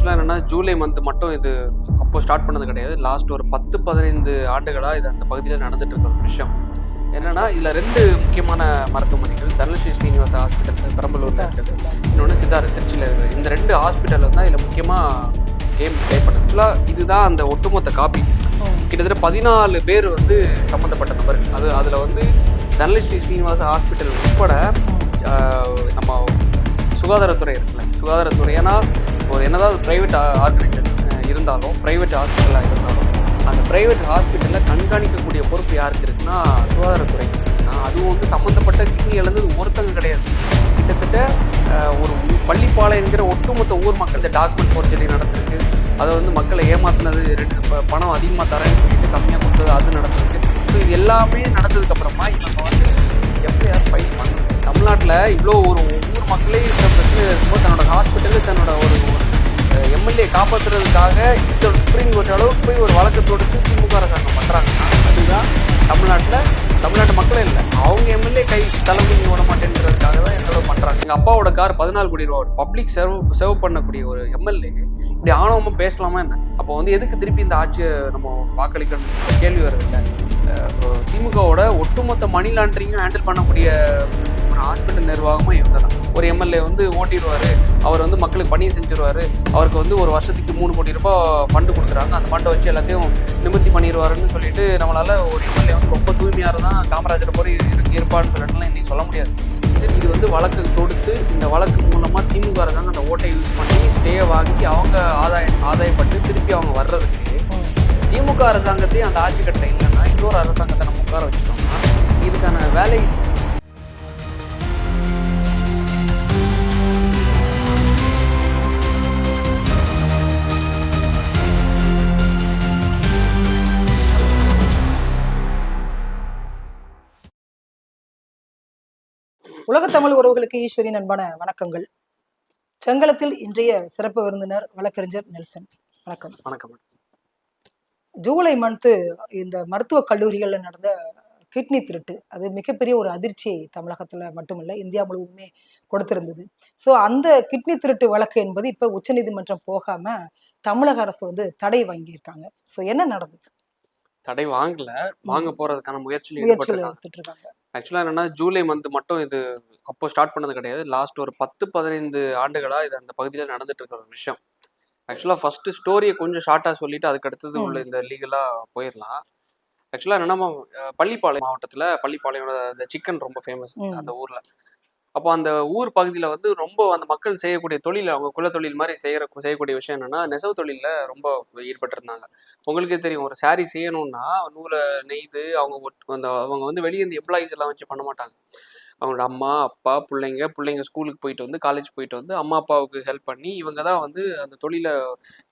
ஆக்சுவலாக என்னன்னா July month மட்டும் இது அப்போ ஸ்டார்ட் பண்ணது கிடையாது. லாஸ்ட் ஒரு பத்து பதினைந்து ஆண்டுகளாக இது அந்த பகுதியில் நடந்துட்டு இருக்க ஒரு விஷயம். என்னன்னா இதில் ரெண்டு முக்கியமான மருத்துவமனைகள் தனலட்சுமி ஸ்ரீனிவாச ஹாஸ்பிட்டல் பெரம்பலூரில் இருக்குது இன்னொன்று சித்தார்த் திருச்சியில் இருக்குது இந்த ரெண்டு ஹாஸ்பிட்டலில் தான் இதில் முக்கியமாக கேம் ப்ளே பண்ணது. ஆக்சுவலாக இதுதான் அந்த ஒட்டுமொத்த காப்பி கிட்டத்தட்ட பதினாலு பேர் வந்து சம்மந்தப்பட்ட நபர்கள். அது அதில் வந்து தனலட்சுமி ஸ்ரீனிவாச ஹாஸ்பிட்டல் உட்பட நம்ம சுகாதாரத்துறை இருக்குல்ல. சுகாதாரத்துறை ஏன்னா ஒரு என்னதான் ப்ரைவேட் ஆர்கனைசேஷன் இருந்தாலும் ப்ரைவேட் ஹாஸ்பிட்டலாக இருந்தாலும் அந்த ப்ரைவேட் ஹாஸ்பிட்டலில் கண்காணிக்கக்கூடிய பொறுப்பு யாருக்கு இருக்குன்னா சுகாதாரத்துறை. அதுவும் வந்து சம்மந்தப்பட்ட கிட்னி இழந்தது ஒருத்தங்க கிடையாது. கிட்டத்தட்ட ஒரு பள்ளிப்பாளையங்கிற ஒட்டுமொத்த ஊர் மக்கள் இந்த டாக்குமெண்ட் போர்ச்சரி நடந்திருக்கு. அதை வந்து மக்களை ஏமாத்தினது ரெண்டு பணம் அதிகமாக தரேன்னு சொல்லிட்டு கம்மியாக கொடுத்தது அது நடந்திருக்கு. ஸோ இது எல்லாமே நடந்ததுக்கப்புறமா இப்போ வந்து எஃப்ஐஆர் ஃபைல் பண்ணணும். தமிழ்நாட்டில் இவ்வளோ ஒரு ஊர் மக்களே இந்த பிரச்சனை இருக்கும்போது தன்னோட ஹாஸ்பிட்டலில் தன்னோட ஒரு எம்எல்ஏ காப்பாற்றுறதுக்காக இந்த சுப்ரீம் கோர்ட் அளவுக்கு போய் ஒரு வழக்கு தொடுத்து திமுக அரசாங்கம் பண்ணுறாங்கன்னா அதுதான் தமிழ்நாட்டில் தமிழ்நாட்டு மக்களே இல்லை. அவங்க எம்எல்ஏ கை தலைமை ஓட மாட்டேன்றதுக்காக தான் என்னோட பண்ணுறாங்க எங்கள் அப்பாவோட கார் பதினாலு கோடி ரூபா ஒரு பப்ளிக் சர்வ் சர்வ் பண்ணக்கூடிய ஒரு எம்எல்ஏ இப்படி ஆணவமாக பேசலாமா என்ன? அப்போ வந்து எதுக்கு திருப்பி இந்த ஆட்சியை நம்ம வாக்களிக்கணும் கேள்வி வருது இல்லை? திமுகவோட ஒட்டுமொத்த மணி லாண்டரிங்கும் ஹேண்டில் பண்ணக்கூடிய ஹாஸ்பிட்டல் நிர்வாகமும் இவங்க தான் ஒரு எம்எல்ஏ வந்து ஓட்டிடுவாரு அவர் வந்து மக்களுக்கு பணியை செஞ்சிருவாரு அவருக்கு வந்து ஒரு வருஷத்துக்கு மூணு கோடி ரூபாய் ஃபண்டு கொடுக்குறாங்க. அந்த ஃபண்டை வச்சு எல்லாத்தையும் நிமித்தி பண்ணிடுவாருன்னு சொல்லிட்டு நம்மளால் ஒரு எம்எல்ஏ வந்து ரொம்ப தூய்மையாக தான் காமராஜர் போய் இருக்கு இருப்பான்னு சொல்லிட்டுலாம் இன்றைக்கி சொல்ல முடியாது. இது- இது வந்து வழக்கு தொடுத்து இந்த வழக்கு மூலமாக திமுக அரசாங்கம் அந்த ஓட்டை யூஸ் பண்ணி ஸ்டே வாங்கி அவங்க ஆதாயம் ஆதாயப்பட்டு திருப்பி அவங்க வர்றதுக்கு திமுக அரசாங்கத்தையும் அந்த ஆட்சி கட்ட இல்லைன்னா இன்னொரு அரசாங்கத்தை நம்ம உட்கார வச்சுட்டோம்னா இதுக்கான வேலை உலகத் தமிழ் உறவுகளுக்கு ஈஸ்வரின் அன்பான வணக்கங்கள். செங்கலத்தில் இன்றைய சிறப்பு விருந்தினர் வழக்கறிஞர் நெல்சன். வணக்கம். வணக்கம். ஜூலை மந்த்து இந்த மருத்துவக் கல்லூரிகள்ல நடந்த கிட்னி திருட்டு அது மிகப்பெரிய ஒரு அதிர்ச்சியை தமிழகத்துல மட்டுமில்ல இந்தியா முழுவதுமே கொடுத்திருந்தது. ஸோ அந்த கிட்னி திருட்டு வழக்கு என்பது இப்ப உச்சநீதிமன்றம் போகாம தமிழக அரசு வந்து தடை வாங்கியிருக்காங்க. ஸோ என்ன நடந்தது? தடை வாங்கல. வாங்க போறதுக்கான முயற்சியில் இருக்காங்க. ஆக்சுவலாக என்னன்னா ஜூலை மந்த் மட்டும் இது அப்போ ஸ்டார்ட் பண்ணது கிடையாது. லாஸ்ட் ஒரு பத்து பதினைந்து ஆண்டுகளா இது அந்த பகுதியில் நடந்துட்டு இருக்கிற ஒரு விஷயம். ஆக்சுவலாக ஃபர்ஸ்ட் ஸ்டோரியை கொஞ்சம் ஷார்ட்டாக சொல்லிட்டு அதுக்கு அடுத்தது உள்ள இந்த லீகலா போயிடலாம் ஆக்சுவலாக என்னன்னா பள்ளிப்பாளையம் மாவட்டத்தில் பள்ளிப்பாளையோட அந்த சிக்கன் ரொம்ப ஃபேமஸ். அந்த ஊர்ல. அப்போ அந்த ஊர் பகுதியில் வந்து ரொம்ப அந்த மக்கள் செய்யக்கூடிய தொழில் அவங்க குல தொழில் மாதிரி செய்கிற செய்யக்கூடிய விஷயம் என்னன்னா நெசவு தொழிலில் ரொம்ப ஈடுபட்டிருந்தாங்க. உங்களுக்கே தெரியும் ஒரு saree செய்யணும்னா நூலை நெய்து அவங்க அந்த அவங்க வந்து வெளியே இந்த எம்ப்ளாயிஸ் எல்லாம் வச்சு பண்ண மாட்டாங்க. அவங்களோட அம்மா அப்பா பிள்ளைங்க பிள்ளைங்க ஸ்கூலுக்கு போயிட்டு வந்து காலேஜ் போயிட்டு வந்து அம்மா அப்பாவுக்கு ஹெல்ப் பண்ணி இவங்க தான் வந்து அந்த தொழிலை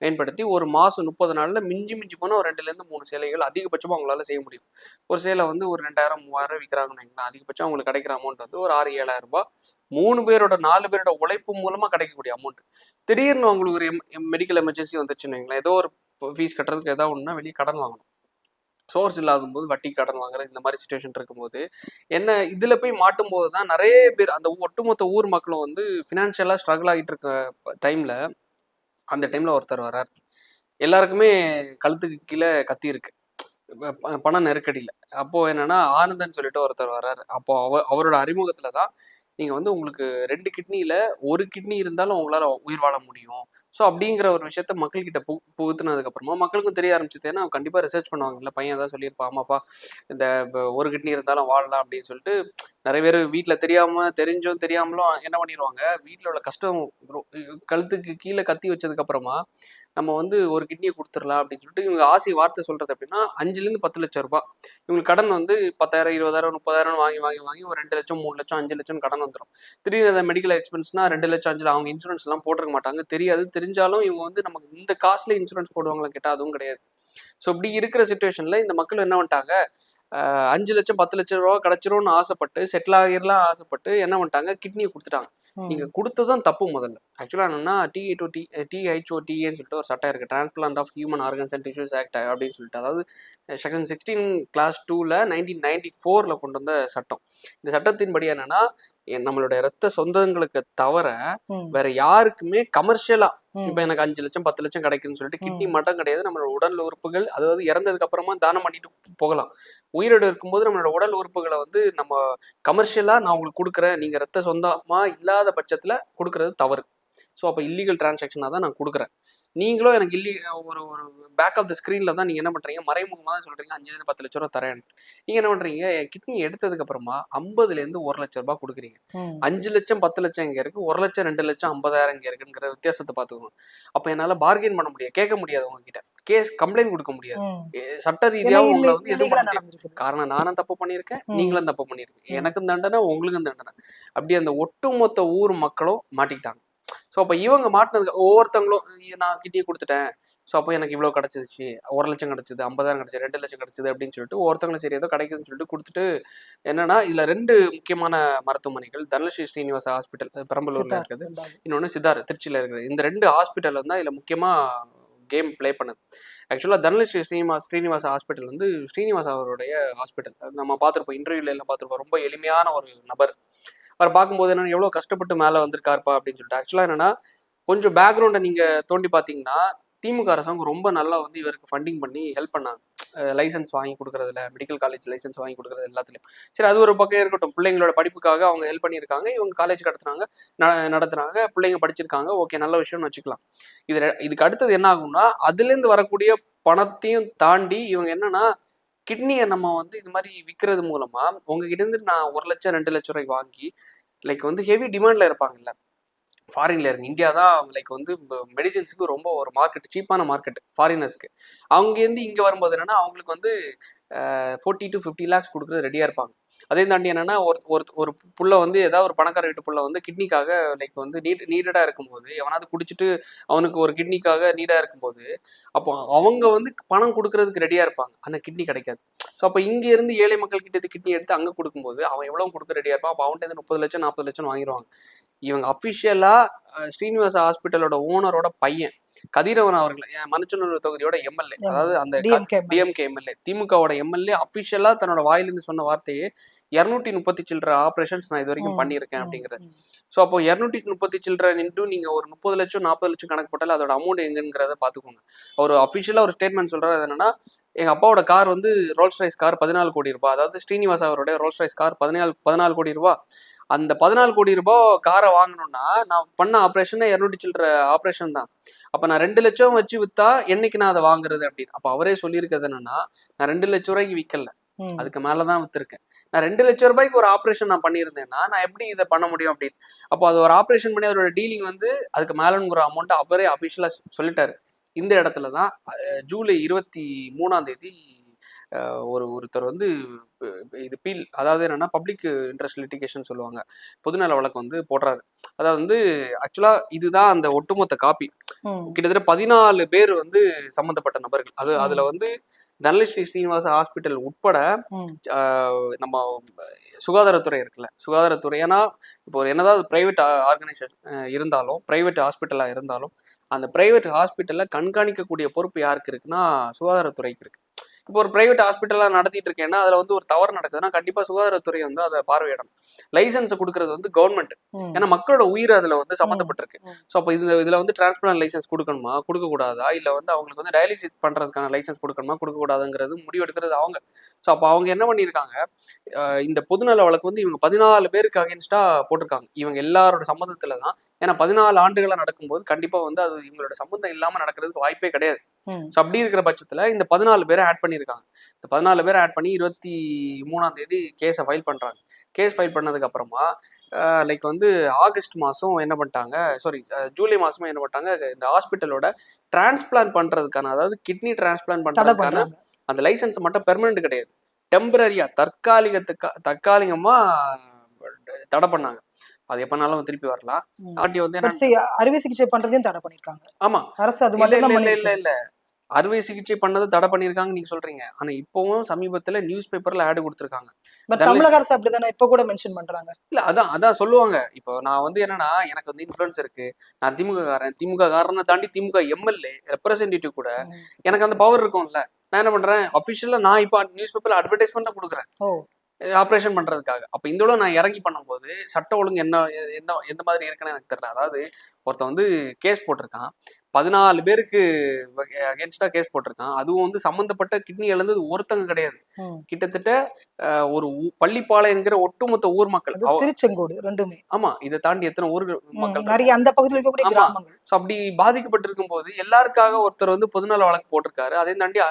மேம்படுத்தி ஒரு மாதம் முப்பது நாளில் மிஞ்சி மிஞ்சி போனால் ஒரு ரெண்டுலேருந்து மூணு சேலைகள் அதிகபட்சமாக அவங்களால செய்ய முடியும். ஒரு சேலை வந்து ஒரு ரெண்டாயிரம் மூவாயிரம் விற்கிறாங்கன்னு வைங்களேன். அதிகபட்சம் அவங்களுக்கு கிடைக்கிற அமௌண்ட் வந்து ஒரு ஆறு ஏழாயிரம் ரூபாய். மூணு பேரோட நாலு பேரோட உழைப்பு மூலமாக கிடைக்கக்கூடிய அமௌண்ட் திடீர்னு அவங்களுக்கு ஒரு மெடிக்கல் எமர்ஜென்சி வந்துச்சுன்னு வைங்களேன். ஏதோ ஒரு ஃபீஸ் கட்டுறதுக்கு ஏதாவது ஒன்றுனா வெளியே கடன் வாங்கணும். சோர்ஸ் இல்லாத போது வட்டி கடன் வாங்குறது இந்த மாதிரி சுச்சுவேஷன் இருக்கும்போது என்ன இதுல போய் மாட்டும் போது தான் நிறைய பேர் அந்த ஒட்டுமொத்த ஊர் மக்களும் வந்து ஃபினான்ஷியலா ஸ்ட்ரகிள் ஆகிட்டு இருக்க டைம்ல அந்த டைம்ல ஒருத்தர் வரார் எல்லாருக்குமே கழுத்துக்கு கீழே கத்தி இருக்கு. ப- ப- பண நெருக்கடியில. அப்போ என்னன்னா ஆனந்தன் சொல்லிட்டு ஒருத்தர் வர்றாரு. அப்போ அவ அவரோட அறிமுகத்துல தான் நீங்க வந்து உங்களுக்கு ரெண்டு கிட்னியில ஒரு கிட்னி இருந்தாலும் உங்களால உயிர் வாழ முடியும். ஸோ அப்படிங்கிற ஒரு விஷயத்த மக்கள்கிட்ட பு புகுத்துனதுக்கப்புறமா மக்களுக்கும் தெரிய ஆரம்பிச்சது. ஏன்னா கண்டிப்பாக ரிசர்ச் பண்ணுவாங்கல்ல. பையன் ஏதாவது சொல்லியிருப்பான். ஆமாப்பா இந்த ஒரு கிட்னி இருந்தாலும் வாழலாம் அப்படின்னு சொல்லிட்டு நிறைய பேர் வீட்டில் தெரியாமல் தெரிஞ்சும் தெரியாமலும் என்ன பண்ணிடுவாங்க வீட்டில் உள்ள கஷ்டம் கழுத்துக்கு கீழே கத்தி வச்சதுக்கப்புறமா நம்ம வந்து ஒரு கிட்னியை கொடுத்துடலாம் அப்படின்னு சொல்லிட்டு இவங்க ஆசை வார்த்தை சொல்றது அப்படின்னா அஞ்சுலேருந்து பத்து லட்சம் ரூபாய். இவங்களுக்கு கடன் வந்து பத்தாயிரம் இருபதாயிரம் முப்பதாயிரம் வாங்கி வாங்கி வாங்கி ஒரு ரெண்டு லட்சம் மூணு லட்சம் அஞ்சு லட்சம் கடன் வந்துடும் திடீர்னு அதை மெடிக்கல் எக்ஸ்பென்ஸ்னா ரெண்டு லட்சம் அஞ்சு அவங்க இன்சூரன்ஸ் எல்லாம் போட்டிருக்க மாட்டாங்க. தெரியாது. தெரிஞ்சாலும் இவங்க வந்து நமக்கு இந்த காஸ்ட்ல இன்சூரன்ஸ் போடுவாங்களா கேட்டால் அதுவும் கிடையாது. ஸோ இப்படி இருக்கிற சுச்சுவேஷன்ல இந்த மக்கள் என்ன பண்ணிட்டாங்க? அஞ்சு லட்சம் பத்து லட்சம் ரூபா கிடைச்சிரும்னு ஆசைப்பட்டு செட்டில் ஆகிடலாம் ஆசைப்பட்டு என்ன பண்ணிட்டாங்க? கிட்னியை கொடுத்துட்டாங்க. நீங்க கொடுத்ததும் தப்பு முதல்ல. ஆக்சுவலா என்னன்னா டிஹெச்ஓ டி டிஹெச்ஓ டிஏன்னு சொல்லிட்டு ஒரு சட்டம் இருக்கு. Transplant of human organs and tissues act அப்படின்னு சொல்லிட்டு. அதாவது செக்ஷன் சிக்ஸ்டீன் கிளாஸ் டூல நைன்டீன் நைன்டி ஃபோர்ல கொண்டு வந்த சட்டம். இந்த சட்டத்தின்படி என்னன்னா நம்மளுடைய ரத்த சொந்தங்களுக்கு தவிர. வேற யாருக்குமே கமர்ஷியலா. இப்போ எனக்கு அஞ்சு லட்சம் பத்து லட்சம் கிடைக்குன்னு சொல்லிட்டு கிட்னி. மட்டும் கிடையாது நம்மளோட உடல் உறுப்புகள் அதாவது இறந்ததுக்கு அப்புறமா தானம் பண்ணிட்டு போகலாம் உயிரோடு இருக்கும்போது நம்மளோட உடல் உறுப்புகளை வந்து நம்ம கமர்ஷியலா நான் உங்களுக்கு கொடுக்குறேன் நீங்க ரத்த சொந்தமா இல்லாத பட்சத்துல கொடுக்கறது தவறு ஸோ அப்போ இல்லீகல் டிரான்சாக்ஷனாக தான் நான் கொடுக்குறேன் நீங்களும் எனக்கு இல்லி ஒரு ஒரு பேக் ஆஃப் த ஸ்க்ரீனில் தான் நீங்கள் என்ன பண்ணுறீங்க மறைமுகமாக தான் சொல்கிறீங்க அஞ்சு பத்து லட்ச ரூபா தரேன். நீங்கள் என்ன பண்ணுறீங்க கிட்னி எடுத்ததுக்கு அப்புறமா ஐம்பதுலேருந்து ஒரு லட்ச ரூபாய் கொடுக்குறீங்க. அஞ்சு லட்சம் பத்து லட்சம் இங்கே இருக்கு. ஒரு லட்சம் ரெண்டு லட்சம் ஐம்பதாயிரம் இங்கே இருக்குங்கிற வித்தியாசத்தை பார்த்துக்கணும். அப்போ என்னால் பார்கெயின் பண்ண முடியாது. கேட்க முடியாது உங்ககிட்ட. கேஸ் கம்ப்ளைண்ட் கொடுக்க முடியாது. சட்ட ரீதியாக உங்களை வந்து எதுவும் பண்ண முடியாது. காரணம் நானும் தப்பு பண்ணியிருக்கேன். நீங்களும் தப்பு பண்ணியிருக்கீங்க. எனக்கும் தண்டனை உங்களுக்கும் தண்டனை. அப்படி அந்த ஒட்டுமொத்த ஊர் மக்களும் மாட்டிக்கிட்டாங்க. ஸோ அப்போ இவங்க மாட்டினதுக்கு ஒவ்வொருத்தவங்களும் நான் கிட்டே கொடுத்துட்டேன். ஸோ அப்போ எனக்கு இவ்வளோ கிடச்சிருச்சு. ஒரு லட்சம் கிடச்சிது ஐம்பதாயிரம் கிடச்சிது ரெண்டு லட்சம் கிடச்சிது அப்படின்னு சொல்லிட்டு ஒருத்தவங்களும் சரி ஏதோ கிடைக்குதுன்னு சொல்லிட்டு கொடுத்துட்டு என்னன்னா இதுல ரெண்டு முக்கியமான மருத்துவமனைகள் தனலட்சுமி ஸ்ரீனிவாச ஹாஸ்பிட்டல் பெரம்பலூர்ல இருக்குது. இன்னொன்று சித்தார் திருச்சியில் இருக்குது. இந்த ரெண்டு ஹாஸ்பிட்டல் வந்து இதில் முக்கியமாக கேம் ப்ளே பண்ணுது. ஆக்சுவலாக தனலட்சுமி ஸ்ரீனிவாஸ் ஸ்ரீனிவாச ஹாஸ்பிட்டல் வந்து ஸ்ரீனிவாஸ் அவருடைய ஹாஸ்பிட்டல் நம்ம பார்த்துருப்போம் இன்டர்வியூல எல்லாம் பார்த்துருப்போம் ரொம்ப எளிமையான ஒரு நபர். அவர் பார்க்கும்போது என்னன்னா எவ்வளோ கஷ்டப்பட்டு மேலே வந்திருக்காருப்பா அப்படின்னு சொல்லிட்டு. ஆக்சுவலாக என்னன்னா கொஞ்சம் பேக்ரவுண்டை நீங்கள் தோண்டி பார்த்தீங்கன்னா திமுக அரசாங்கம் ரொம்ப நல்லா வந்து இவருக்கு ஃபண்டிங் பண்ணி ஹெல்ப் பண்ணாங்க. லைசன்ஸ் வாங்கி கொடுக்குறதுல மெடிக்கல் காலேஜ் லைசன்ஸ் வாங்கி கொடுக்குறது எல்லாத்துலையும். சரி அது ஒரு பக்கம் இருக்கட்டும். பிள்ளைங்களோட படிப்புக்காக அவங்க ஹெல்ப் பண்ணியிருக்காங்க. இவங்க காலேஜ் நடத்துனாங்க ந- நடத்துனாங்க. பிள்ளைங்க படிச்சிருக்காங்க. ஓகே நல்ல விஷயம்னு வச்சுக்கலாம். இது இதுக்கு அடுத்தது என்ன ஆகும்னா அதுலேருந்து வரக்கூடிய பணத்தையும் தாண்டி இவங்க என்னன்னா கிட்னியை நம்ம வந்து இது மாதிரி விற்கிறது மூலமா உங்ககிட்ட இருந்து நான் ஒரு லட்சம் ரெண்டு லட்சம் ரூபாய்க்கு வாங்கி லைக் வந்து ஹெவி டிமாண்ட்ல இருப்பாங்கல்ல. ஃபாரின்ல இருக்கு இந்தியா தான் லைக் வந்து மெடிசின்ஸுக்கு ரொம்ப ஒரு மார்க்கெட் சீப்பான மார்க்கெட் ஃபாரினர்ஸ்க்கு அங்கேருந்து இங்கே வரும்போது என்னன்னா அவங்களுக்கு வந்து ஃபோர்ட்டி டு ஃபிஃப்டி லேக்ஸ் கொடுக்குறது ரெடியாக இருப்பாங்க. அதே தாண்டி என்னன்னா ஒரு ஒரு ஒரு புள்ள வந்து ஏதாவது ஒரு பணக்கார வீட்டு புள்ள வந்து கிட்னிக்காக லைக் வந்து நீட் நீடடாக இருக்கும்போது எவனாவது குடிச்சிட்டு அவனுக்கு ஒரு கிட்னிக்காக நீடாக இருக்கும்போது அப்போ அவங்க வந்து பணம் கொடுக்கறதுக்கு ரெடியாக இருப்பாங்க. அந்த கிட்னி கிடைக்காது. ஸோ அப்போ இங்கே இருந்து ஏழை மக்கள் கிட்ட கிட்னி எடுத்து அங்கே கொடுக்கும்போது அவன் எவ்வளோ கொடுக்க ரெடியாக இருப்பான்? அப்போ அவன்கிட்ட இருந்து முப்பது லட்சம் நாற்பது லட்சம் வாங்கிடுவாங்க. இவங்க அஃபிஷியலாக ஸ்ரீனிவாச ஹாஸ்பிட்டலோட ஓனரோட பையன். கதிரவன் அவர்கள் என் மனுச்சனூர் தொகுதியோட எம்எல்ஏ. அதாவது அந்த. டிஎம்கே எம்எல்ஏ திமுகவோட எம்எல்ஏ அஃபிஷியலா தன்னோட வாயிலிருந்து சொன்ன வார்த்தையே இருநூத்தி முப்பத்தி சில்லற ஆபரேஷன்ஸ் நான் இது வரைக்கும் பண்ணியிருக்கேன் அப்படிங்கிறது. ஸோ அப்போ இரநூத்தி முப்பத்தி சில்லற நின்று நீங்க ஒரு முப்பது லட்சம் நாற்பது லட்சம் கணக்கு போட்டாலும் அதோட அமௌண்ட் எங்கங்கிறத பாத்துக்கோங்க அவர் அஃபிஷியலா ஒரு ஸ்டேட்மெண்ட் சொல்றாரு அது என்னன்னா எங்க அப்பாவோட கார் வந்து ரோல்ஸ் ரைஸ் கார் பதினாலு கோடி ரூபாய். அதாவது ஸ்ரீனிவாஸ் அவருடைய ரோல்ஸ் ரைஸ் கார் பதினாலு பதினாலு கோடி ரூபாய். அந்த பதினாலு கோடி ரூபாய் காரை வாங்கணும்னா நான் பண்ண ஆப்ரேஷனே இரநூத்தி சில்லற ஆப்ரேஷன் தான். அப்ப நான் ரெண்டு லட்சம் வச்சு வித்தா என்னைக்கு நான் அதை வாங்குறது அப்படின்னு? அப்ப அவரே சொல்லியிருக்கிறது என்னன்னா நான் ரெண்டு லட்சம் ரூபாய்க்கு விற்கல. அதுக்கு மேலதான் வித்திருக்கேன். நான் ரெண்டு லட்சம் ரூபாய்க்கு ஒரு ஆப்ரேஷன் நான் பண்ணியிருந்தேன்னா நான் எப்படி இதை பண்ண முடியும் அப்படின்னு? அப்போ அது ஒரு ஆப்ரேஷன் பண்ணி அதோட டீலிங் வந்து அதுக்கு மேலங்கிற அமௌண்ட் அவரே அஃபிஷியலா சொல்லிட்டாரு. இந்த இடத்துல தான் ஜூலை இருபத்தி மூணாம் தேதி ஒரு ஒருத்தர் வந்து இது பீல் அதாவது என்னன்னா பப்ளிக் இன்ட்ரெஸ்ட் லிட்டிகேஷன் சொல்லுவாங்க. பொதுநல வழக்கு வந்து போடுறாரு. அதாவது வந்து ஆக்சுவலா இதுதான் அந்த ஒட்டுமொத்த காப்பி. கிட்டத்தட்ட பதினாலு பேர் வந்து சம்பந்தப்பட்ட நபர்கள். அது. அதுல வந்து தனலட்சுமி ஸ்ரீனிவாச ஹாஸ்பிட்டல் உட்பட நம்ம சுகாதாரத்துறை இருக்குல்ல. சுகாதாரத்துறை ஏன்னா இப்போ என்னதான் பிரைவேட் ஆர்கனைசேஷன் இருந்தாலும் பிரைவேட் ஹாஸ்பிட்டலா இருந்தாலும் அந்த பிரைவேட் ஹாஸ்பிட்டல்ல கண்காணிக்கக்கூடிய பொறுப்பு யாருக்கு இருக்குன்னா சுகாதாரத்துறைக்கு இருக்கு. இப்போ ஒரு பிரைவேட் ஹாஸ்பிட்டலா நடத்திட்டு இருக்கேன்னா அதுல வந்து ஒரு தவறு நடக்குதுன்னா கண்டிப்பா சுகாதாரத்துறை வந்து அதை பார்வையிடணும். லைசன்ஸ் கொடுக்கறது வந்து கவர்மெண்ட். ஏன்னா மக்களோட உயிர் அதுல வந்து சம்மந்தப்பட்டிருக்கு. ஸோ அப்போ இது இதுல வந்து டிரான்ஸ்பிளான் லைசன்ஸ் கொடுக்கணுமா? கொடுக்க கூடாதா இல்ல வந்து அவங்களுக்கு வந்து டயாலிசிஸ் பண்றதுக்கான லைசன்ஸ் கொடுக்கணுமா? கொடுக்க கூடாதுங்கிறது முடிவெடுக்கிறது அவங்க. ஸோ அப்போ அவங்க என்ன பண்ணியிருக்காங்க? இந்த பொதுநல வழக்கு வந்து இவங்க பதினாலு பேருக்கு அகேன்ஸ்டா போட்டிருக்காங்க. இவங்க எல்லாரோட சம்மந்தத்துல தான் ஏன்னா பதினாலு ஆண்டுகளா நடக்கும்போது கண்டிப்பா வந்து அது இவங்களோட சம்மந்தம் இல்லாம நடக்கிறதுக்கு வாய்ப்பே கிடையாது. ஸோ அப்படி இருக்கிற பட்சத்துல இந்த பதினாலு பேரை ஆட் பண்ணியிருக்காங்க. இந்த பதினாலு பேரை ஆட் பண்ணி இருபத்தி மூணாம் தேதி கேஸை ஃபைல் பண்றாங்க. கேஸ் ஃபைல் பண்ணதுக்கு அப்புறமா லைக் வந்து ஆகஸ்ட் மாதம் என்ன பண்ணிட்டாங்க சாரி ஜூலை மாசமும் என்ன பண்ணிட்டாங்க இந்த ஹாஸ்பிட்டலோட டிரான்ஸ்பிளான் பண்றதுக்கான அதாவது கிட்னி டிரான்ஸ்பிளான் பண்றாங்க. அந்த லைசன்ஸ் மட்டும் பெர்மனன்ட் கிடையாது. டெம்பரரியா தற்காலிகத்துக்கு தற்காலிகமா தடை பண்ணாங்க. அது எப்பனாலும் திருப்பி வரலாம். ஆர்டிஓ வந்து அறுவை சிகிச்சை பண்றதையும் தடை பண்ணிருக்காங்க. ஆமா. அரசு அது இல்ல மட்டும் இல்ல இல்ல அறுவை சிகிச்சை பண்ணது தடை பண்ணிருக்காங்க நீங்க சொல்றீங்க. ஆனா இப்பவும் சமீபத்துல நியூஸ் பேப்பர்ல ஆடு கொடுத்துருக்காங்க. தமிழக அரசு அப்படிதானே? இப்ப கூட மென்ஷன் பண்றாங்க. இல்ல அதான் அதான் சொல்லுவாங்க. இப்போ நான் வந்து என்னன்னா எனக்கு வந்து இன்ஃபுளுன்ஸ் இருக்கு. நான் திமுக காரன் திமுக காரனை தாண்டி திமுக எம்எல்ஏ ரெப்ரசன்டேட்டிவ் கூட. எனக்கு அந்த பவர் இருக்கும்ல. நான் என்ன பண்றேன்? அபிஷியலா நான் இப்போ நியூஸ் பேப்பர்ல அட்வர்டைஸ்மெண்ட் கொடுக்குறேன். ஆப்ரேஷன் பண்றதுக்காக. அப்ப இந்த நான் இறங்கி பண்ணும்போது சட்ட ஒழுங்கு என்ன எந்த எந்த மாதிரி இருக்குன்னு எனக்கு தெரியல. அதாவது ஒருத்தன் வந்து கேஸ் போட்டிருக்கான். பதினாலு பேருக்கு அகேன்ஸ்டா கேஸ் போட்டிருக்கான். அதுவும் வந்து சம்பந்தப்பட்ட கிட்னி இழந்தது ஒருத்தங்க கிடையாது. கிட்டத்தட்ட ஒரு பள்ளிப்பாளையங்கிற ஒட்டுமொத்த ஊர் மக்கள். திருச்செங்கோடு ரெண்டுமே. ஆமா இதை தாண்டி எத்தனை ஊர் மக்கள் நிறைய அந்த பகுதியில் இருக்கக்கூடிய அப்படி பாதிக்கப்பட்டிருக்கும் போது எல்லாருக்காக ஒருத்தர் வந்து பொதுநல வழக்கு போட்டிருக்காரு. அதே தாண்டி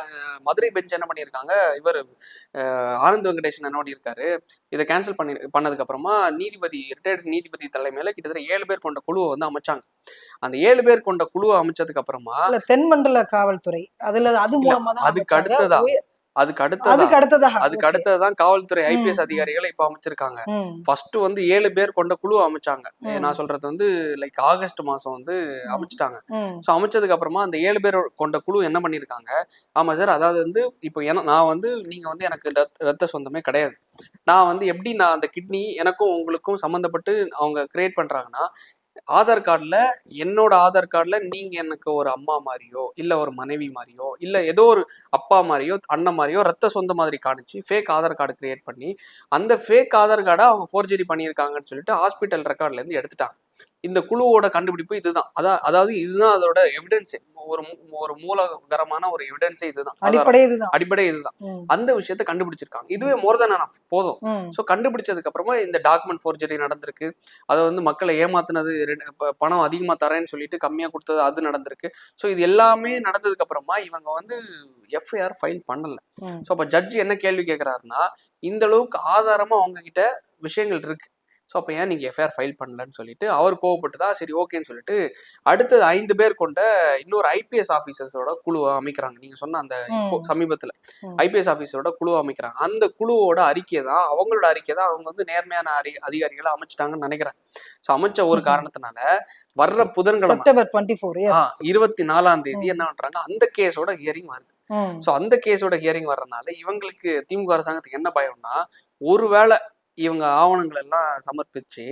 மதுரை பெஞ்ச் என்ன பண்ணியிருக்காங்க? இவர் ஆனந்த் வெங்கடேஷன் என்ன பண்ணியிருக்காரு? இதை கேன்சல் பண்ணி பண்ணதுக்கு அப்புறமா நீதிபதி ரிட்டையர்ட் நீதிபதி தலைமையில கிட்டத்தட்ட ஏழு பேர் கொண்ட குழுவை வந்து அமைச்சாங்க. அந்த ஏழு பேர் கொண்ட குழுவை அமைச்சதுக்கு அப்புறமா தென்மண்டல காவல்துறை. அதுல அது மூலமா அதுக்கு. அடுத்ததா. அதுக்கு அடுத்ததா? அதுக்கு அடுத்ததான் காவல்துறை ஐபிஎஸ். அதிகாரிகளை இப்ப அமைச்சிருக்காங்க. ஃபர்ஸ்ட் வந்து ஏழு பேர் கொண்ட குழு அமைச்சாங்க. நான் சொல்றது வந்து லைக் ஆகஸ்ட் மாசம் வந்து அமைச்சிட்டாங்க. ஸோ அமைச்சதுக்கு அப்புறமா அந்த ஏழு பேர் கொண்ட குழு என்ன பண்ணியிருக்காங்க ஆமா சார் அதாவது வந்து இப்போ நான் வந்து நீங்க வந்து எனக்கு ரத்- ரத்த சொந்தமே கிடையாது. நான் வந்து எப்படி நான் அந்த கிட்னி எனக்கும் உங்களுக்கும் சம்மந்தப்பட்டு அவங்க கிரியேட் பண்றாங்கன்னா ஆதார் கார்டில் என்னோட ஆதார் கார்டில் நீங்கள் எனக்கு ஒரு அம்மா மாதிரியோ இல்லை ஒரு மனைவி மாதிரியோ இல்லை ஏதோ ஒரு அப்பா மாதிரியோ அண்ணன் மாதிரியோ ரத்த சொந்த மாதிரி காணிச்சு ஃபேக் ஆதார் கார்டு கிரியேட் பண்ணி அந்த ஃபேக் ஆதார் கார்டை அவங்க ஃபோர்ஜரி பண்ணியிருக்காங்கன்னு சொல்லிட்டு ஹாஸ்பிட்டல் ரெக்கார்ட்லேருந்து எடுத்துட்டாங்க. இந்த குழுவோட கண்டுபிடிப்பு இதுதான். அதான் அதாவது இதுதான் அதோட எவிடன்ஸ் ஒரு ஒரு மூலகரமான ஒரு எவிடன்ஸே இதுதான். அடிப்படை இதுதான். அந்த விஷயத்த கண்டுபிடிச்சிருக்காங்க. இதுவே மோர் தென் போதும். ஸோ கண்டுபிடிச்சதுக்கு அப்புறமா இந்த டாக்குமெண்ட் ஃபோர்ஜரி நடந்திருக்கு. அதை வந்து மக்களை ஏமாத்துனது பணம் அதிகமா தரேன்னு சொல்லிட்டு கம்மியா கொடுத்தது அது நடந்திருக்கு. ஸோ இது எல்லாமே நடந்ததுக்கு அப்புறமா இவங்க வந்து எஃப்ஐஆர் ஃபைல் பண்ணல. ஸோ அப்போ ஜட்ஜ் என்ன கேள்வி கேட்குறாருன்னா இந்த அளவுக்கு ஆதாரமா அவங்க கிட்ட விஷயங்கள் இருக்கு. ஸோ அப்போ ஏன் நீங்க எஃப்ஐஆர் ஃபைல் பண்ணலன்னு சொல்லிட்டு அவர் கோவப்பட்டு தான் சரி ஓகேன்னு சொல்லிட்டு அடுத்தது ஐந்து பேர் கொண்ட இன்னொரு ஐபிஎஸ் ஆஃபீஸர்ஸோட குழுவை அமைக்கிறாங்க நீங்க சொன்ன அந்த. சமீபத்துல. ஐபிஎஸ் ஆஃபீஸரோட குழுவை அமைக்கிறாங்க அந்த குழுவோட அறிக்கை தான் அவங்களோட அறிக்கை தான் அவங்க வந்து நேர்மையான அறி அதிகாரிகளை அமைச்சிட்டாங்கன்னு நினைக்கிறேன் ஸோ அமைச்ச ஒரு. காரணத்தினால வர்ற புதன்கிழமை இருபத்தி நாலாம் தேதி. என்ன பண்றாங்க அந்த கேஸோட ஹியரிங் வருது ஸோ அந்த கேஸோட ஹியரிங் வர்றதுனால இவங்களுக்கு திமுக அரசாங்கத்துக்கு என்ன பயம்னா ஒருவேளை இவங்க ஆவணங்கள் எல்லாம் சமர்ப்பிச்சு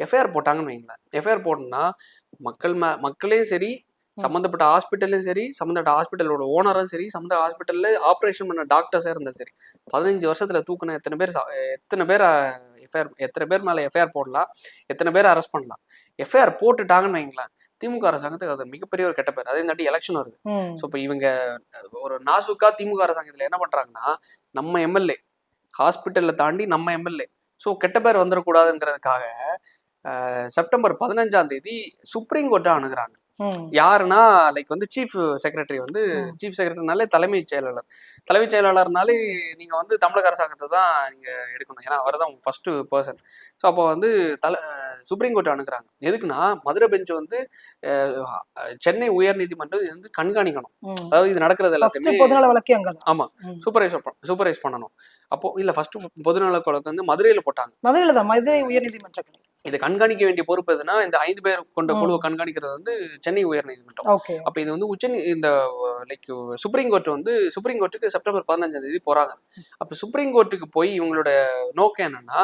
எஃப்ஐஆர் போட்டாங்கன்னு வைங்களேன் எஃப்ஐஆர் போட்டோம்னா மக்கள் மே மக்களையும் சரி சம்மந்தப்பட்ட ஹாஸ்பிட்டல்லையும் சரி சம்மந்தப்பட்ட ஹாஸ்பிட்டலோட ஓனரும் சரி சம்மந்த ஹாஸ்பிட்டல்ல ஆப்ரேஷன் பண்ண டாக்டர்ஸாக இருந்தாலும் சரி பதினஞ்சு வருஷத்துல தூக்குன எத்தனை பேர் எத்தனை பேர் எஃப்ஐஆர் எத்தனை பேர் மேல எஃப்ஐஆர் போடலாம் எத்தனை பேர் அரெஸ்ட் பண்ணலாம். எஃப்ஐஆர் போட்டுட்டாங்கன்னு வைங்களேன் திமுக அரசாங்கத்துக்கு அது மிகப்பெரிய ஒரு கெட்ட பேர். அதே தாண்டி எலெக்ஷன் வருது. ஸோ இப்போ இவங்க ஒரு நாசுக்கா திமுக அரசாங்கத்தில் என்ன பண்றாங்கன்னா நம்ம எம்எல்ஏ ஹாஸ்பிட்டல்ல தாண்டி நம்ம எம்எல்ஏ ஸோ கெட்ட பேர் வந்துடக்கூடாதுங்கிறதுக்காக செப்டம்பர் பதினஞ்சாம் தேதி சுப்ரீம் கோர்ட்டை அணுகிறாங்க. யாருன்னா லைக் வந்து சீஃப் செக்ரட்டரி வந்து. சீஃப் செக்ரட்டரினாலே தலைமைச் செயலாளர். தலைமைச் செயலாளர்னாலே நீங்க வந்து தமிழக அரசாங்கத்தை தான் நீங்க எடுக்கணும். ஏன்னா அவர் தான் ஃபர்ஸ்ட் பர்சன் ஸோ அப்போ வந்து தலை சுப்ரீம் கோர்ட் அணுகுறாங்க. எதுக்குன்னா மதுரை பெஞ்ச் வந்து சென்னை உயர் நீதிமன்றம் இது வந்து கண்காணிக்கணும். அதாவது இது நடக்கிறது எல்லாத்தையுமே ஆமா. ம். சூப்பரைஸ் சூப்பரைஸ் பண்ணணும். அப்போ இல்ல ஃபர்ஸ்ட் பொதுநல வழக்கு வந்து மதுரையில போட்டாங்க. மதுரையில தான். மதுரை உயர்நீதிமன்ற கிளை இதை கண்காணிக்க வேண்டிய பொறுப்பு எதுனா இந்த ஐந்து பேர் கொண்ட. குழுவை கண்காணிக்கிறது வந்து சென்னை உயர் நீதிமன்றம் ஓகே. அப்ப இது வந்து உச்ச இந்த லைக் சுப்ரீம் கோர்ட் வந்து சுப்ரீம் கோர்ட்டுக்கு செப்டம்பர் பதினஞ்சாம் தேதி போறாங்க. அப்ப சுப்ரீம் கோர்ட்டுக்கு போய் இவங்களோட நோக்கம் என்னன்னா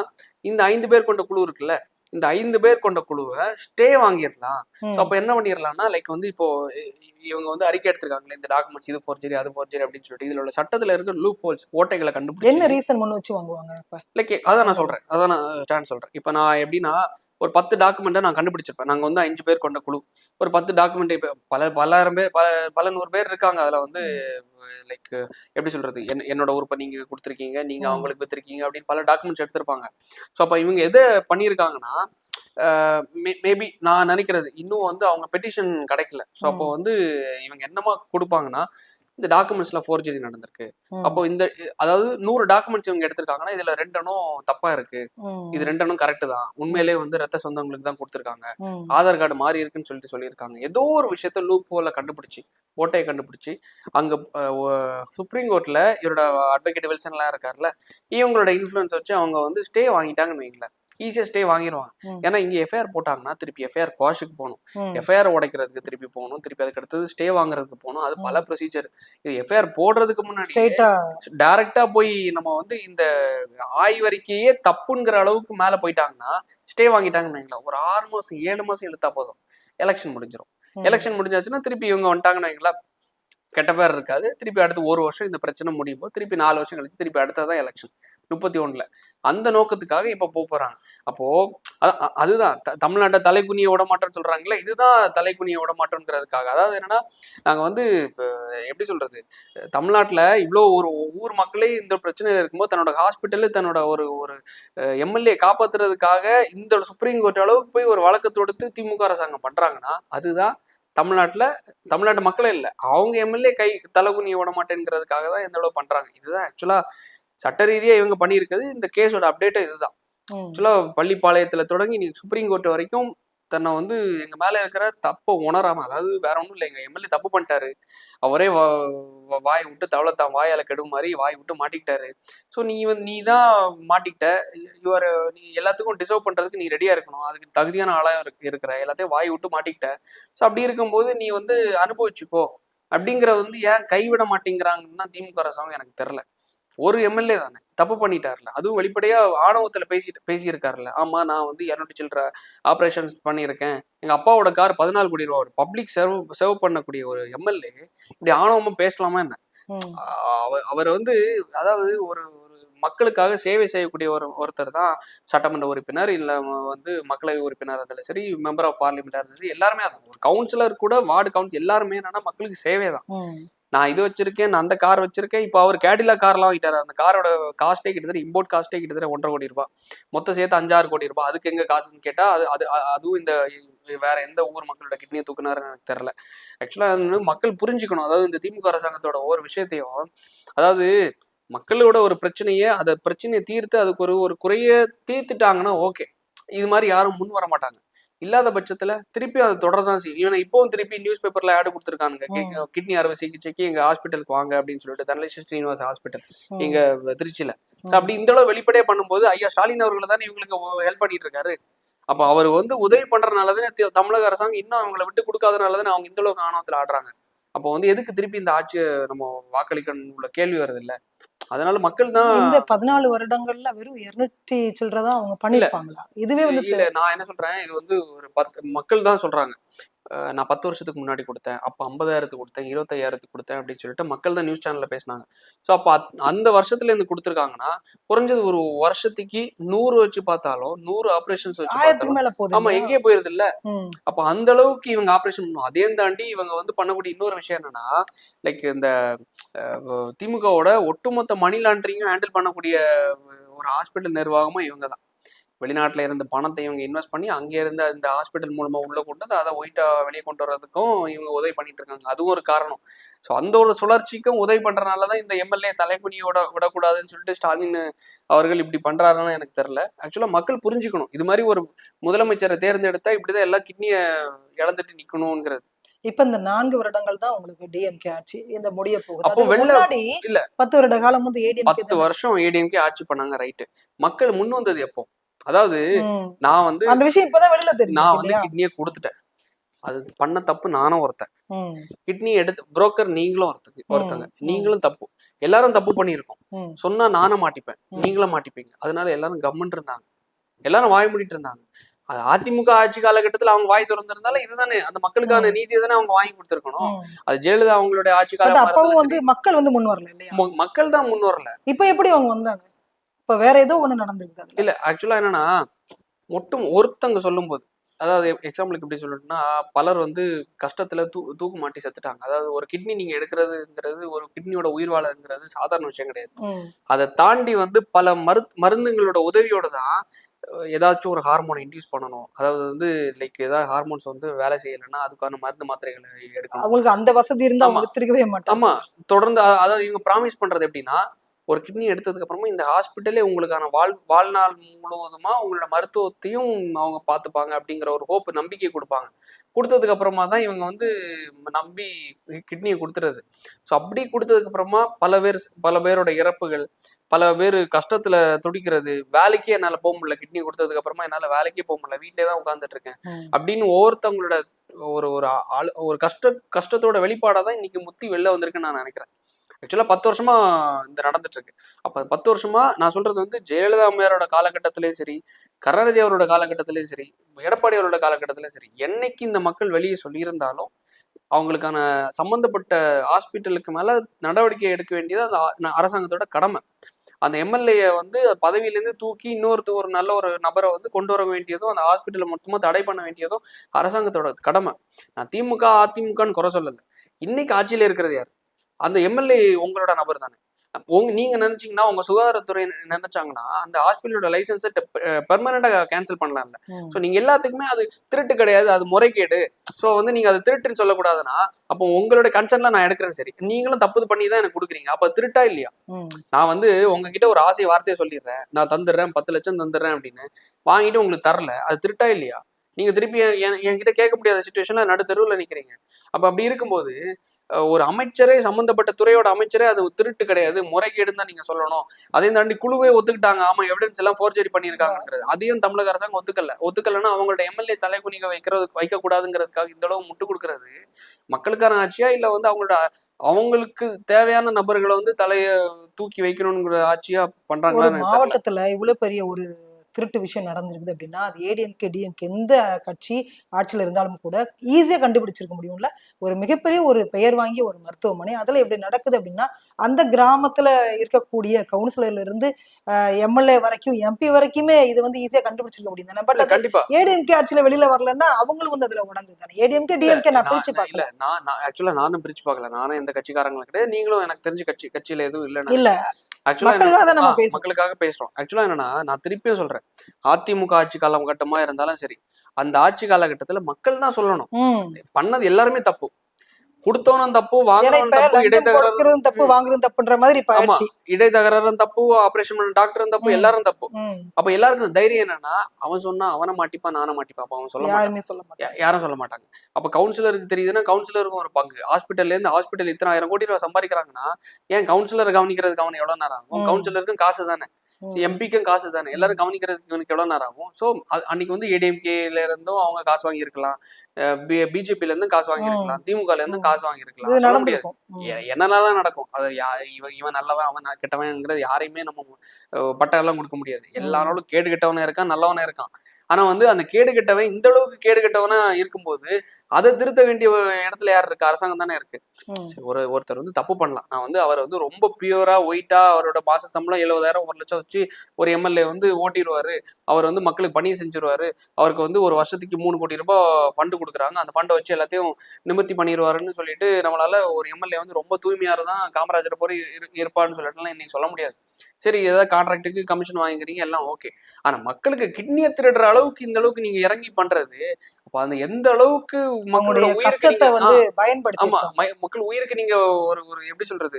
இந்த ஐந்து பேர் கொண்ட குழு இருக்குல்ல இந்த ஐந்து பேர் கொண்ட குழுவை ஸ்டே வாங்கிடலாம். அப்போ என்ன பண்ணிடலாம்னா லைக் வந்து இப்போ இவங்க வந்து அறிக்கை எடுத்திருக்காங்களே இந்த டாக்குமெண்ட்ஸ் இது ஃபோர்ஜரி அது ஃபோர்ஜரி அப்படின்னு சொல்லிட்டு இதுல உள்ள சட்டத்துல இருக்க லூப் ஹோல்ஸ் ஓட்டைகளை என்ன கண்டுபிடிச்சு ரீசன் முன் வச்சு வாங்குவாங்க லைக் அதான் நான் சொல்றேன் அதான் நான் ஸ்டாண்ட் சொல்றேன். இப்போ நான் எப்படின்னா ஒரு பத்து டாக்குமெண்ட்டை நான் கண்டுபிடிச்சிருப்பேன். நாங்க வந்து அஞ்சு பேர் கொண்ட குழு. ஒரு பத்து டாக்குமெண்ட் இப்போ பல பலாயிரம் பேர் பல பல நூறு பேர் இருக்காங்க அதுல வந்து லைக் எப்படி சொல்றது? என் என்னோட உறுப்பை நீங்க கொடுத்துருக்கீங்க நீங்க ம். அவங்களுக்கு வித்துருக்கீங்க அப்படின்னு பல டாக்குமெண்ட்ஸ் எடுத்திருப்பாங்க. ஸோ அப்போ இவங்க எதை பண்ணியிருக்காங்கன்னா மேபி நான் நினைக்கிறது இன்னும் வந்து அவங்க பெட்டிஷன் கிடைக்கல. ஸோ அப்போ. வந்து இவங்க என்னமா கொடுப்பாங்கன்னா இந்த டாக்குமெண்ட்ஸ்ல ஃபோர்ஜரி நடந்திருக்கு. அப்போ இந்த அதாவது நூறு டாக்குமெண்ட்ஸ் இவங்க எடுத்திருக்காங்கன்னா இதுல ரெண்டனும் தப்பா இருக்கு. இது ரெண்டனும் கரெக்ட் தான். உண்மையிலேயே வந்து ரத்த சொந்தங்களுக்கு தான் கொடுத்துருக்காங்க. ஆதார் கார்டு மாறி இருக்குன்னு சொல்லிட்டு சொல்லியிருக்காங்க. ஏதோ ஒரு விஷயத்த லூப் போல கண்டுபிடிச்சு ஓட்டையை கண்டுபிடிச்சு அங்க சுப்ரீம் கோர்ட்ல இவரோட அட்வொகேட் வில்சன்லாம் இருக்கார்ல இவங்களோட இன்ஃப்ளூயன்ஸ் வச்சு அவங்க வந்து ஸ்டே வாங்கிட்டாங்கன்னு வைங்களேன். ஈஸியா ஸ்டே வாங்கிடுவாங்க. ஏன்னா இங்க எஃப்ஐஆர் போட்டாங்கன்னா திருப்பி எஃப்ஐஆர் குவாஷுக்கு போகணும். எஃப்ஐஆர் உடைக்கிறதுக்கு திருப்பி போகணும். திருப்பி அதுக்கு அடுத்தது ஸ்டே வாங்குறதுக்கு போகணும். அது பல ப்ரொசீஜர் இது எஃப்ஐஆர் போடுறதுக்கு முன்னாடி டைரக்டா போய் நம்ம வந்து இந்த ஆய்வறிக்கையே தப்புங்கிற அளவுக்கு மேல போயிட்டாங்கன்னா ஸ்டே வாங்கிட்டாங்கன்னு ஒரு ஆறு மாசம் ஏழு மாசம் இழுத்தா போதும். எலெக்ஷன் முடிஞ்சிடும் எலெக்ஷன் முடிஞ்சாச்சுன்னா திருப்பி இவங்க வந்துட்டாங்கன்னு வைங்களேன் கெட்ட பேர் இருக்காது. திருப்பி அடுத்து ஒரு வருஷம் இந்த பிரச்சனை முடியும் போது திருப்பி நாலு வருஷம் கழிச்சு திருப்பி அடுத்ததான் எலெக்ஷன் முப்பத்தி ஒண்ணுல. அந்த நோக்கத்துக்காக இப்ப போக போறாங்க. அப்போ அதுதான். த- தமிழ்நாட்டை தலைக்குனிய விட சொல்றாங்களே இதுதான் தலைக்குனிய விட அதாவது என்னன்னா நாங்க வந்து எப்படி சொல்றது? தமிழ்நாட்டுல இவ்வளோ ஒரு ஊர் மக்களே இந்த பிரச்சனையில இருக்கும்போது தன்னோட ஹாஸ்பிட்டலு தன்னோட ஒரு ஒரு எம்எல்ஏ காப்பாத்துறதுக்காக இந்த சுப்ரீம் கோர்ட் அளவுக்கு போய் ஒரு வழக்கு தொடுத்து திமுக அரசாங்கம் பண்றாங்கன்னா அதுதான் தமிழ்நாட்டில் தமிழ்நாட்டு மக்களே இல்லை. அவங்க எம்எல்ஏ கை தலைகுனிய விட மாட்டேங்கிறதுக்காக தான் எந்த அளவு பண்றாங்க. இதுதான் ஆக்சுவலா சட்ட ரீதியா இவங்க பண்ணியிருக்கிறது இந்த கேஸோட அப்டேட்டே இதுதான். ம். ஆக்சுவலா பள்ளிப்பாளையத்துல தொடங்கி நீங்க சுப்ரீம் கோர்ட் வரைக்கும் தன்னை வந்து எங்க மேல இருக்கிற தப்பை உணராம அதாவது வேற ஒண்ணும் இல்லை எங்க எம்எல்ஏ தப்பு பண்ணிட்டாரு. அவரே வாய் விட்டு தவளை தான் வாயால கெடும் மாதிரி வாய் விட்டு மாட்டிக்கிட்டாரு. ஸோ நீ வந்து நீ தான் மாட்டிக்கிட்ட யுவர் நீ எல்லாத்துக்கும் டிசர்வ் பண்றதுக்கு நீ ரெடியா இருக்கணும். அதுக்கு தகுதியான ஆளா இருக்கு- இருக்கிற எல்லாத்தையும் வாய் விட்டு மாட்டிக்கிட்ட. ஸோ அப்படி இருக்கும்போது நீ வந்து அனுபவிச்சுக்கோ. அப்படிங்கிற வந்து ஏன் கைவிட மாட்டேங்கிறாங்கன்னு தான் திமுக அரசாங்கம் எனக்கு தெரியல. ஒரு எம்எல்ஏ தானே. தப்பு பண்ணிட்டார்ல அதுவும் வெளிப்படையா ஆணவத்துல பேசிட்டு பேசியிருக்காருல்ல. ஆமா நான் வந்து இரநூத்தி சில்லற ஆப்ரேஷன்ஸ் பண்ணியிருக்கேன். எங்க அப்பாவோட கார் பதினாலு கோடி ரூபா ஒரு பப்ளிக் சர்வ் சர்வ் பண்ணக்கூடிய ஒரு எம்எல்ஏ இப்படி ஆணவமா பேசலாமா என்ன. அவர் வந்து அதாவது ஒரு ஒரு மக்களுக்காக சேவை செய்யக்கூடிய ஒரு ஒருத்தர் தான் சட்டமன்ற உறுப்பினர் இல்ல வந்து மக்களவை உறுப்பினர் இருந்தாலும் சரி மெம்பர் ஆஃப் பார்லிமெண்டா இருந்தாலும் சரி எல்லாருமே அதான். ஒரு கவுன்சிலர் கூட வார்டு கவுன்சில் எல்லாருமே என்னன்னா மக்களுக்கு சேவை தான். நான் இது வச்சிருக்கேன் நான் அந்த கார் வச்சிருக்கேன். இப்போ அவர் கேடிலா கார்லாம் வாங்கிட்டாரு. அந்த காரோட காஸ்ட்டே கிட்டத்தட்ட இம்போர்ட் காஸ்ட்டே கிட்டத்தட்ட ஒன்றரை கோடி ரூபாய். மொத்தம் சேர்த்து அஞ்சாறு கோடி ரூபாய். அதுக்கு எங்க காசுன்னு கேட்டால் அது அது அதுவும் இந்த வேற எந்த ஊர் மக்களோட கிட்னியை தூக்குனாருன்னு எனக்கு தெரியல. ஆக்சுவலாக மக்கள் புரிஞ்சுக்கணும். அதாவது இந்த திமுக அரசாங்கத்தோட ஒவ்வொரு விஷயத்தையும் அதாவது மக்களோட ஒரு பிரச்சனையை அதை பிரச்சனையை தீர்த்து அதுக்கு ஒரு ஒரு குறைய தீர்த்துட்டாங்கன்னா ஓகே இது மாதிரி யாரும் முன் வர மாட்டாங்க. இல்லாத பட்சத்துல திருப்பி அதை தொடரதான் செய்யும். இவனை இப்பவும் திருப்பி நியூஸ் பேப்பர்ல ஆடு கொடுத்துருக்கானுங்க கிட்னி அறுவை சிகிச்சைக்கு எங்க ஹாஸ்பிட்டலுக்கு வாங்க அப்படின்னு சொல்லிட்டு தனலட்சுமி ஸ்ரீனிவாச ஹாஸ்பிட்டல் ம். இங்க திருச்சியில. அப்படி இந்த அளவு வெளிப்படையா பண்ணும்போது ஐயா ஸ்டாலின் அவர்கள் தானே இவங்களுக்கு ஹெல்ப் பண்ணிட்டு இருக்காரு. அப்ப அவர் வந்து உதவி பண்றதுனாலதானே தமிழக அரசாங்கம் இன்னும் அவங்கள விட்டு கொடுக்காதனாலதானே அவங்க இந்த அளவுக்கு ஆணவத்துல ஆடுறாங்க. அப்போ வந்து எதுக்கு திருப்பி இந்த ஆட்சியை நம்ம வாக்களிக்கணும் உள்ள கேள்வி வருது இல்ல அதனால மக்கள் தான் இந்த பதினாலு வருடங்கள்ல வெறும் இருநூற்றி சில்லறதான் அவங்க பண்ணிருப்பாங்களா இதுவே வந்து இல்ல நான் என்ன சொல்றேன் இது வந்து ஒரு பத்து மக்கள் தான் சொல்றாங்க. நான் பத்து வருஷத்துக்கு முன்னாடி கொடுத்தேன். அப்ப ஐம்பதாயிரத்துக்கு கொடுத்தேன் இருபத்தையாயிரத்துக்கு கொடுத்தேன் அப்படின்னு சொல்லிட்டு மக்கள் தான் நியூஸ் சேனல்ல பேசினாங்க. ஸோ அப்ப அந்த வருஷத்துல இருந்து கொடுத்துருக்காங்கன்னா குறைஞ்சது ஒரு வருஷத்துக்கு நூறு வச்சு பார்த்தாலும் நூறு ஆபரேஷன்ஸ் வச்சு பார்த்தாலும் மேல போகுது ஆமா எங்கேயே போயிருது இல்ல. அப்ப அந்த அளவுக்கு இவங்க ஆபரேஷன் பண்ணும் அதையும் தாண்டி இவங்க வந்து பண்ணக்கூடிய இன்னொரு விஷயம் என்னன்னா லைக் இந்த திமுகவோட ஒட்டுமொத்த மணி லாண்டரிங்கும் ஹேண்டில் பண்ணக்கூடிய ஒரு ஹாஸ்பிட்டல் நிர்வாகமும் இவங்க தான். வெளிநாட்டுல இருந்த பணத்தை இவங்க இன்வெஸ்ட் பண்ணி அங்க இருந்த அந்த ஹாஸ்பிட்டல் மூலமா உள்ள கொண்டு வந்து அதை ஒயிட்டா வெளியே கொண்டு வர்றதுக்கும் இவங்க உதவி பண்ணிட்டு இருக்காங்க. அதுவும் ஒரு காரணம். ஸோ அந்த ஒரு சுழற்சிக்கும் உதவி பண்றதுனாலதான் இந்த எம்எல்ஏ தலைக்குனியோட விடக்கூடாதுன்னு சொல்லிட்டு ஸ்டாலின் அவர்கள் இப்படி பண்றாருன்னு எனக்கு தெரியல. ஆக்சுவலா மக்கள் புரிஞ்சுக்கணும். இது மாதிரி ஒரு முதலமைச்சரை தேர்ந்தெடுத்தா இப்படிதான் எல்லா கிட்னியை இழந்துட்டு நிக்கணுங்கிறது இப்ப இந்த நான்கு வருடங்கள் தான் உங்களுக்கு டிஎம்கே ஆட்சி இந்த முடிய போகுது. இல்ல. பத்து வருட காலம் வந்து ஏடிஎம்கே பத்து வருஷம் ஏடிஎம்கே ஆட்சி பண்ணாங்க ரைட்டு மக்கள் முன் வந்தது எப்போ? அதாவது. நான் வந்து அந்த விஷயம் இப்பதான் வெளியில நான் தெரியும் வந்து இல்லையா? கிட்னியை கொடுத்துட்டேன். அது பண்ண தப்பு நானும் ஒருத்தன். கிட்னி எடுத்து புரோக்கர் நீங்களும் ஒருத்தங்க ஒருத்தங்க. நீங்களும் தப்பு. எல்லாரும் தப்பு பண்ணியிருக்கோம். சொன்னா நானும் மாட்டிப்பேன். நீங்களும் மாட்டிப்பீங்க. அதனால எல்லாரும் கம்முன்னு இருந்தாங்க. எல்லாரும் வாய் மூடிட்டு இருந்தாங்க. அது அதிமுக ஆட்சி காலகட்டத்துல அவங்க வாய் திறந்திருந்தாலும் இதுதானே. அந்த மக்களுக்கான நீதியை தானே அவங்க வாங்கி கொடுத்துருக்கணும். அது ஜெயலலிதா அவங்களுடைய ஆட்சி காலம் வந்து மக்கள் வந்து முன் வரல மக்கள் தான் முன் வரல. இப்ப எப்படி அவங்க வந்தாங்க? இப்ப வேற ஏதோ ஒண்ணு நடந்திருக்கு இல்ல ஆக்சுவலா என்னன்னா மொட்டும் ஒருத்தங்க சொல்லும்போது அதாவது எக்ஸாம்பிளுக்கு எப்படி சொல்லணும்னா பலர் வந்து கஷ்டத்துல தூ தூக்கு மாட்டி செத்துட்டாங்க. அதாவது ஒரு கிட்னி நீங்க எடுக்கிறதுங்கிறது ஒரு கிட்னியோட உயிர் வாழங்கிறது சாதாரண விஷயம் கிடையாது. அதை தாண்டி வந்து பல மரு மருந்துங்களோட உதவியோட தான் ஏதாச்சும் ஒரு ஹார்மோனை இன்டியூஸ் பண்ணணும். அதாவது வந்து லைக் ஏதாவது ஹார்மோன்ஸ் வந்து வேலை செய்யலைன்னா அதுக்கான மருந்து மாத்திரைகளை எடுக்கணும். அவங்களுக்கு அந்த வசதி இருந்தா திருக்கவே மாட்டாங்க. ஆமா. தொடர்ந்து அதாவது இவங்க ப்ராமிஸ் பண்றது எப்படின்னா ஒரு கிட்னி எடுத்ததுக்கு அப்புறமா இந்த ஹாஸ்பிட்டலே உங்களுக்கான வாழ் வாழ்நாள் முழுவதுமா உங்களோட மருத்துவத்தையும் அவங்க பார்த்துப்பாங்க அப்படிங்கிற ஒரு ஹோப் நம்பிக்கை கொடுப்பாங்க. கொடுத்ததுக்கு அப்புறமா தான் இவங்க வந்து நம்பி கிட்னியை கொடுத்துறது. ஸோ அப்படி கொடுத்ததுக்கு அப்புறமா பல பேர் பல பேரோட இறப்புகள் பல பேர் கஷ்டத்துல துடிக்கிறது வேலைக்கே என்னால போக முடியல கிட்னி கொடுத்ததுக்கு அப்புறமா என்னால வேலைக்கே போக முடியல வீட்டிலே தான் உட்காந்துட்டு இருக்கேன். அப்படின்னு ஒவ்வொருத்தவங்களோட ஒரு ஒரு ஒரு கஷ்ட கஷ்டத்தோட வெளிப்பாடா தான் இன்னைக்கு முத்தி வெளில வந்திருக்குன்னு நான் நினைக்கிறேன். ஆக்சுவலா பத்து வருஷமா இந்த நடந்துட்டு இருக்கு அப்ப பத்து வருஷமா நான் சொல்றது வந்து ஜெயலலிதா அம்மையாரோட காலகட்டத்திலயும் சரி கருணாநிதி அவரோட காலகட்டத்திலயும் சரி எடப்பாடி அவரோட காலகட்டத்திலயும் சரி என்னைக்கு இந்த மக்கள் வெளியே சொல்லியிருந்தாலும் அவங்களுக்கான சம்பந்தப்பட்ட ஹாஸ்பிட்டலுக்கு மேல நடவடிக்கை எடுக்க வேண்டியது அந்த அரசாங்கத்தோட கடமை. அந்த எம்எல்ஏ வந்து பதவியிலேருந்து தூக்கி இன்னொருத்த ஒரு நல்ல ஒரு நபரை வந்து கொண்டு வர வேண்டியதும் அந்த ஹாஸ்பிட்டலை மொத்தமா தடை பண்ண வேண்டியதும் அரசாங்கத்தோட கடமை. நான் திமுக அதிமுகன்னு குறை சொல்லலை. இன்னைக்கு ஆட்சியில இருக்கிறது யார்? அந்த எம்எல்ஏ உங்களோட நபர் தானே. உங்க நீங்க நினைச்சீங்கன்னா உங்க சுகாதாரத்துறை நினைச்சாங்கன்னா அந்த ஹாஸ்பிட்டலோட லைசன்ஸை பெர்மனண்டா கேன்சல் பண்ணலாம்ல. ஸோ நீங்க எல்லாத்துக்குமே அது திருட்டு கிடையாது அது முறைகேடு. ஸோ வந்து நீங்க அது திருட்டுன்னு சொல்லக்கூடாதுன்னா அப்போ உங்களோட கன்சர்ன்ல நான் எடுக்கிறேன் சரி. நீங்களும் தப்பு பண்ணி தான் எனக்கு கொடுக்குறீங்க. அப்ப திருட்டா இல்லையா. நான் வந்து உங்ககிட்ட ஒரு ஆசை வார்த்தையை சொல்லிடுறேன். நான் தந்துடுறேன் பத்து லட்சம் தந்துடுறேன் அப்படின்னு வாங்கிட்டு உங்களுக்கு தரல. அது திருட்டா இல்லையா? நீங்க திருப்பி என்- என்- என்கிட்ட கேட்க முடியாத சுச்சுவேஷன்ல நடுத்தருவில் நிக்கிறீங்க. அப்ப அப்படி இருக்கும்போது ஒரு அமைச்சரே சம்பந்தப்பட்ட துறையோட அமைச்சரே அது திருட்டு கிடையாது. முறைகேடுன்னு தான் நீங்க சொல்லணும். அதையும் தாண்டி குழுவே ஒத்துக்கிட்டாங்க. ஆமா எவிடன்ஸ் எல்லாம் ஃபோர்ஜரி பண்ணியிருக்காங்கிறது அதையும் தமிழக அரசாங்கம் ஒத்துக்கல. ஒத்துக்கலன்னா அவங்களோட எம்எல்ஏ தலைக்குனிக வைக்கிறது வைக்க கூடாதுங்கிறதுக்காக இந்த அளவு முட்டு கொடுக்கறது மக்களுக்கான ஆட்சியா? இல்ல வந்து அவங்களோட அவங்களுக்கு தேவையான நபர்களை வந்து தலைய தூக்கி வைக்கணுங்கிற ஆட்சியா ஒரு பண்றாங்களா மாவட்டத்துல இவ்வளவு பெரிய ஒரு திருட்டு விஷயம் நடந்திருக்குது அப்படின்னா அது ஏடிஎம்கே டிஎம்கே எந்த கட்சி ஆட்சியில் இருந்தாலும் கூட ஈஸியா கண்டுபிடிச்சிருக்க முடியும்ல. ஒரு மிகப்பெரிய ஒரு பெயர் வாங்கிய ஒரு மருத்துவமனை அதுல எப்படி நடக்குது அப்படின்னா அந்த கிராமத்துல இருக்கக்கூடிய கவுன்சிலர்ல இருந்து எம்எல்ஏ வரைக்கும் எம்பி வரைக்குமே இது வந்து ஈஸியா கண்டுபிடிச்சிருக்க முடியும் தானே. பட் கண்டிப்பா. ஏடிஎம்கே ஆட்சியில வெளியில வரலன்னா அவங்களும் வந்து அதுல உடந்து தானே. ஏடிஎம்கே டிஎம்கே நான் பிரிச்சு பார்க்கல. நான் நான் ஆக்சுவலா நானும் பிரிச்சு பார்க்கல. நானும் எந்த கட்சிக்காரங்களும் கிடையாது. நீங்களும் எனக்கு தெரிஞ்ச கட்சி கட்சியில எதுவும் இல்ல. இல்ல மக்களுக்காக நம்ம மக்களுக்காக பேசுறோம். ஆக்சுவலா என்னன்னா நான் திருப்பியும் சொல்றேன். அதிமுக ஆட்சி காலகட்டமா இருந்தாலும் சரி அந்த ஆட்சி காலகட்டத்துல மக்கள் தான் சொல்லணும். பண்ணது எல்லாருமே தப்பு. கொடுத்தவனும் தப்பு இப்ப தப்பு கொடுக்கறதும் தப்பு வாங்குறதும் தப்புன்ற மாதிரி ஆமா. ஆயிடுச்சு. இடைத்தகராறும் தப்பு ஆபரேஷன் பண்ண டாக்டரும் தப்பு. எல்லாரும் தப்பு. அப்ப எல்லாருக்கும் தைரியம் என்னன்னா அவன் சொன்னா அவனை மாட்டிப்பான் நானும் மாட்டிப்பான் அப்ப அவன் சொல்ல மாட்டான். யாருமே சொல்ல மாட்டாங்க. யாரும் சொல்ல மாட்டாங்க. அப்ப கவுன்சிலருக்கு தெரியுதுன்னா கவுன்சிலருக்கும் ஒரு பங்கு. ஹாஸ்பிட்டல்ல இருந்து ஹாஸ்பிட்டல் இத்தனை ஆயிரம் கோடி ரூபாய் சம்பாதிக்கிறாங்கன்னா ஏன் கவுன்சிலர் கவனிக்கிறதுக்கு அவன் எவ்வளவு நேரம் ஆகும். கவுன்சிலருக்கும் காசு தானே. எம்பிக்கும் காசு தானே எல்லாரும் கவனிக்கிறதுக்கு இவனுக்கு எவ்வளவு நேரம் ஆகும்? ஸோ அன்னைக்கு வந்து ஏடிஎம்கேல இருந்தும் அவங்க காசு வாங்கியிருக்கலாம். பிஜேபில இருந்தும் காசு வாங்கியிருக்கலாம். திமுகல இருந்தும். காசு வாங்கியிருக்கலாம். சொல்ல முடியாது. என்னென்னலாம் நடக்கும்? அது இவன் இவன் நல்லவன் அவன் கெட்டவன்ங்கிறது யாரையுமே நம்ம பட்டம் எல்லாம் கொடுக்க முடியாது. எல்லாரோடும் கேடு கெட்டவனா இருக்கான் நல்லவனா இருக்கான். ஆனா வந்து அந்த கேடு கெட்டவன் இந்த அளவுக்கு கேடு கெட்டவனா இருக்கும்போது அதை திருத்த வேண்டிய இடத்துல யார் இருக்கு? அரசாங்கம் தானே இருக்கு. ஒரு ஒருத்தர் வந்து தப்பு பண்ணலாம். நான் வந்து அவர் வந்து ரொம்ப பியூரா ஒயிட்டா அவரோட மாச சம்பளம் எழுபதாயிரம் ஒரு லட்சம் வச்சு ஒரு எம்எல்ஏ வந்து ஓட்டிடுவாரு அவர் வந்து மக்களுக்கு பணி செஞ்சிருவாரு. அவருக்கு வந்து ஒரு வருஷத்துக்கு மூணு கோடி ரூபாய் ஃபண்டு கொடுக்குறாங்க. அந்த ஃபண்டை வச்சு எல்லாத்தையும் நிமிர்த்தி பண்ணிடுவாருன்னு சொல்லிட்டு நம்மளால ஒரு எம்எல்ஏ வந்து ரொம்ப தூய்மையா தான் காமராஜரை போய் இரு- இருப்பான்னு சொல்லிட்டுலாம் இன்னைக்கு சொல்ல முடியாது. சரி ஏதாவது கான்ட்ராக்டுக்கு கமிஷன் வாங்கிக்கிறீங்க எல்லாம் ஓகே ஆனா மக்களுக்கு கிட்னியை திருடுற அளவுக்கு இந்த அளவுக்கு நீங்க இறங்கி பண்றது அப்ப அந்த எந்த அளவுக்கு மக்களோட அவங்களுடைய உயிருக்கு கஷ்டத்தை நீங்க- வந்து பயன்படுத்தி ஆமா மக்கள் உயிருக்கு நீங்க ஒரு ஒரு எப்படி சொல்றது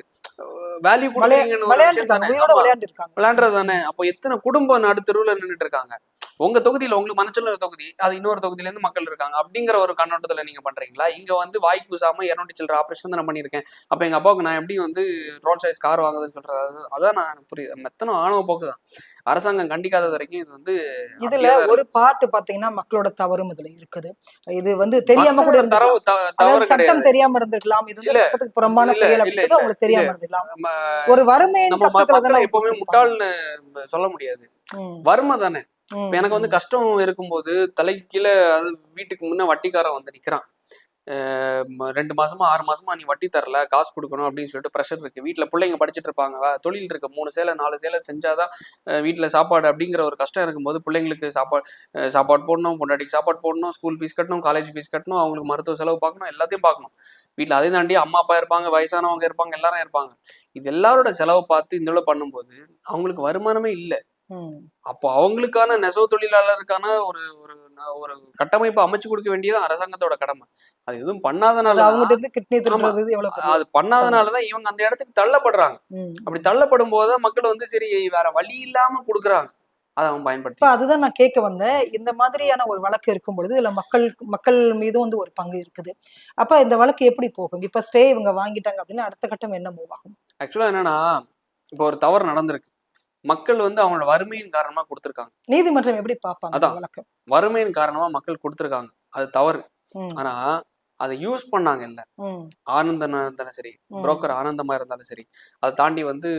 வேல்யூ கொடுக்குறீங்கன்னு விளையாண்டுருக்காங்க தானே? அப்போ எத்தனை குடும்பம் நடு தெருவுல நின்னுட்டு இருக்காங்க? உங்க தொகுதியில உங்களுக்கு மனச்சல் ஒரு தொகுதி அது இன்னொரு தொகுதியில இருந்து மக்கள் இருக்காங்க. அப்படிங்கிற ஒரு கண்ணோட்டத்துல நீங்க பண்றீங்களா? இங்க வந்து வாய்க்கு கூசாம இருநூற்றி சில்லற ஆபரேஷன் தான் நான் பண்ணியிருக்கேன். அப்ப எங்க அப்பாவுக்கு நான் எப்படி வந்து ரோல் சைஸ் கார் வாங்குதுன்னு சொல்றது? அது- அதான் நான் புரியுது. மெத்தனம் ஆணவ போக்கு தான். அரசாங்கம் கண்டிக்காத வரைக்கும் இது வந்து இதுல ஒரு பாட்டு பாத்தீங்கன்னா மக்களோட தவறும் இதுல இருக்குது. இது வந்து தெரியாம கூட. தரவு தவறு சட்டம் தெரியாம இருந்திருக்கலாம். இது வந்து புறம்பான செயல் இல்ல, அவங்களுக்கு தெரியாம. இருந்திருக்கலாம். ஒரு வறுமையின் கஷ்டத்துல எப்பவுமே முட்டாள்னு சொல்ல முடியாது. வறுமை தானே. எனக்கு வந்து கஷ்டம் இருக்கும்போது தலைக்கு கீழே அது வீட்டுக்கு முன்ன வட்டிக்காரன் வந்து நிக்கிறான். ரெண்டு மாசமா ஆறு மாசமா நீ வட்டி தரல காசு கொடுக்கணும் அப்படின்னு சொல்லிட்டு ப்ரெஷர் இருக்கு. வீட்டுல பிள்ளைங்க படிச்சிட்டு இருப்பாங்க வே- தொழில் இருக்கு மூணு சேலை நாலு சேலை செஞ்சாதான் வீட்டுல சாப்பாடு அப்படிங்கிற ஒரு கஷ்டம் இருக்கும்போது பிள்ளைங்களுக்கு சாப்பாடு சாப்பாடு போடணும் பொண்டாட்டிக்கு சாப்பாடு போடணும் ஸ்கூல் ஃபீஸ் கட்டணும் காலேஜ் ஃபீஸ் கட்டணும் அவங்களுக்கு மருத்துவ செலவு பார்க்கணும் எல்லாத்தையும் பார்க்கணும். வீட்டுல அதையும் தாண்டி அம்மா அப்பா இருப்பாங்க வயசானவங்க இருப்பாங்க எல்லாரும் இருப்பாங்க. இது எல்லாரோட செலவை பார்த்து இந்த பண்ணும்போது அவங்களுக்கு வருமானமே இல்லை. அப்போ அவங்களுக்கான நெசவு தொழிலாளருக்கான ஒரு ஒரு ஒரு கட்டமைப்பு அமைச்சு கொடுக்க வேண்டியது அரசாங்கத்தோட கடமை. அது எதுவும் பண்ணாதனால அது பண்ணாதனாலதான் இவங்க அந்த இடத்துக்கு தள்ளப்படுறாங்க. அப்படி தள்ளப்படும் போதுதான் மக்கள் வந்து சரி வேற வழி இல்லாம கொடுக்குறாங்க. அதை அவன் பயன்படுத்தி. அதுதான் நான் கேட்க வந்தேன். இந்த மாதிரியான ஒரு வழக்கு இருக்கும் பொழுது இதுல மக்கள் மக்கள் மீதும் வந்து ஒரு பங்கு இருக்குது. அப்ப இந்த வழக்கு எப்படி போகும்? இப்ப ஸ்டே இவங்க வாங்கிட்டாங்க அப்படின்னா அடுத்த கட்டம் என்ன மூவ் ஆகும்? ஆக்சுவலா என்னன்னா இப்போ ஒரு தவறு நடந்திருக்கு. மக்கள் வந்து அவங்களோட வறுமையின் காரணமா கொடுத்துருக்காங்க நீதிமன்றம் எப்படி பார்ப்பாங்க அதான். வறுமையின் காரணமா மக்கள் கொடுத்துருக்காங்க அது தவறு. ஆனா அதை யூஸ் பண்ணாங்க இல்ல ஆனந்தனா இருந்தாலும் சரி. புரோக்கர் ஆனந்தமா இருந்தாலும் சரி அதை தாண்டி வந்து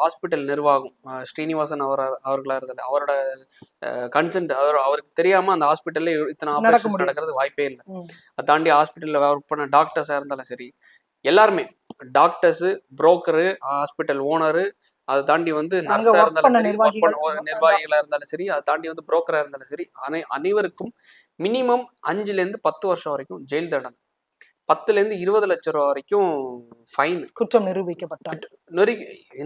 ஹாஸ்பிட்டல் நிர்வாகம் ஸ்ரீனிவாசன் அவர் அவர்களா இருந்தாலும் அவரோட கன்சென்ட் அவர் அவருக்கு தெரியாம அந்த ஹாஸ்பிட்டல்ல இத்தனை ஆபரேஷன். நடக்கிறது வாய்ப்பே இல்லை. அதை தாண்டி ஹாஸ்பிட்டல்ல ஒர்க் பண்ண டாக்டர்ஸா இருந்தாலும் சரி எல்லாருமே டாக்டர்ஸ் புரோக்கரு ஹாஸ்பிட்டல் ஓனரு அதை தாண்டி வந்து நர்ஸா இருந்தாலும் சரி நிர்வாகிகள், இருந்தாலும் சரி அதை தாண்டி வந்து புரோக்கரா இருந்தாலும் சரி அனை அனைவருக்கும் மினிமம் அஞ்சுல இருந்து பத்து வருஷம் வரைக்கும் ஜெயில் தண்டனை. பத்துல இருந்து இருபது லட்சம் ரூபா வரைக்கும் ஃபைன் குற்றம் நிரூபிக்கப்பட்டார் நெரு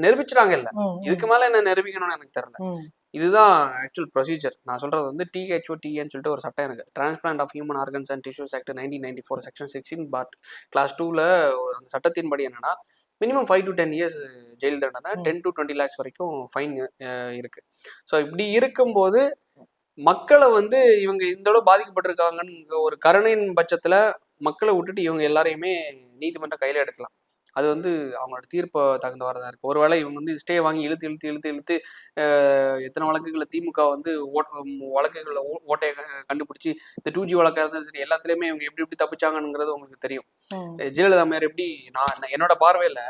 நிரூபிச்சிட்டாங்க இல்ல. இதுக்கு மேல என்ன நிரூபிக்கணும்னு எனக்கு தெரியல. இதுதான் ஆக்சுவல் ப்ரொசீஜர் நான் சொல்றது வந்து டிஹெச்ஓ டிஎன்னு சொல்லிட்டு ஒரு சட்டம் எனக்கு. Transplant of human organs and tissues act nineteen ninety four section sixteen part clause டூவில் அந்த சட்டத்தின்படி என்னன்னா minimum five to ten years jail தண்டனை. டென் டு டுவெண்ட்டி லேக்ஸ் வரைக்கும் ஃபைன் இருக்கு ஸோ இப்படி இருக்கும்போது மக்களை வந்து இவங்க இந்த அளவு பாதிக்கப்பட்டிருக்காங்கன்னு ஒரு கருணையின் பட்சத்துல மக்களை விட்டுட்டு இவங்க எல்லாரையுமே நீதிமன்றம் கையில எடுக்கலாம் அது வந்து அவங்களோட தீர்ப்பு தகுந்தவாறதா இருக்கு. ஒருவேளை இவங்க வந்து ஸ்டே வாங்கி இழுத்து இழுத்து இழுத்து இழுத்து எத்தனை வழக்குகளை திமுக வந்து வழக்குகளை ஓட்டையை கண்டுபிடிச்சி இந்த டூ ஜி வழக்கா இருந்தாலும் சரி எல்லாத்துலயுமே இவங்க எப்படி எப்படி தப்பிச்சாங்கங்கிறது உங்களுக்கு தெரியும். ஜெயலலிதா மேயர் எப்படி நான் என்னோட பார்வையில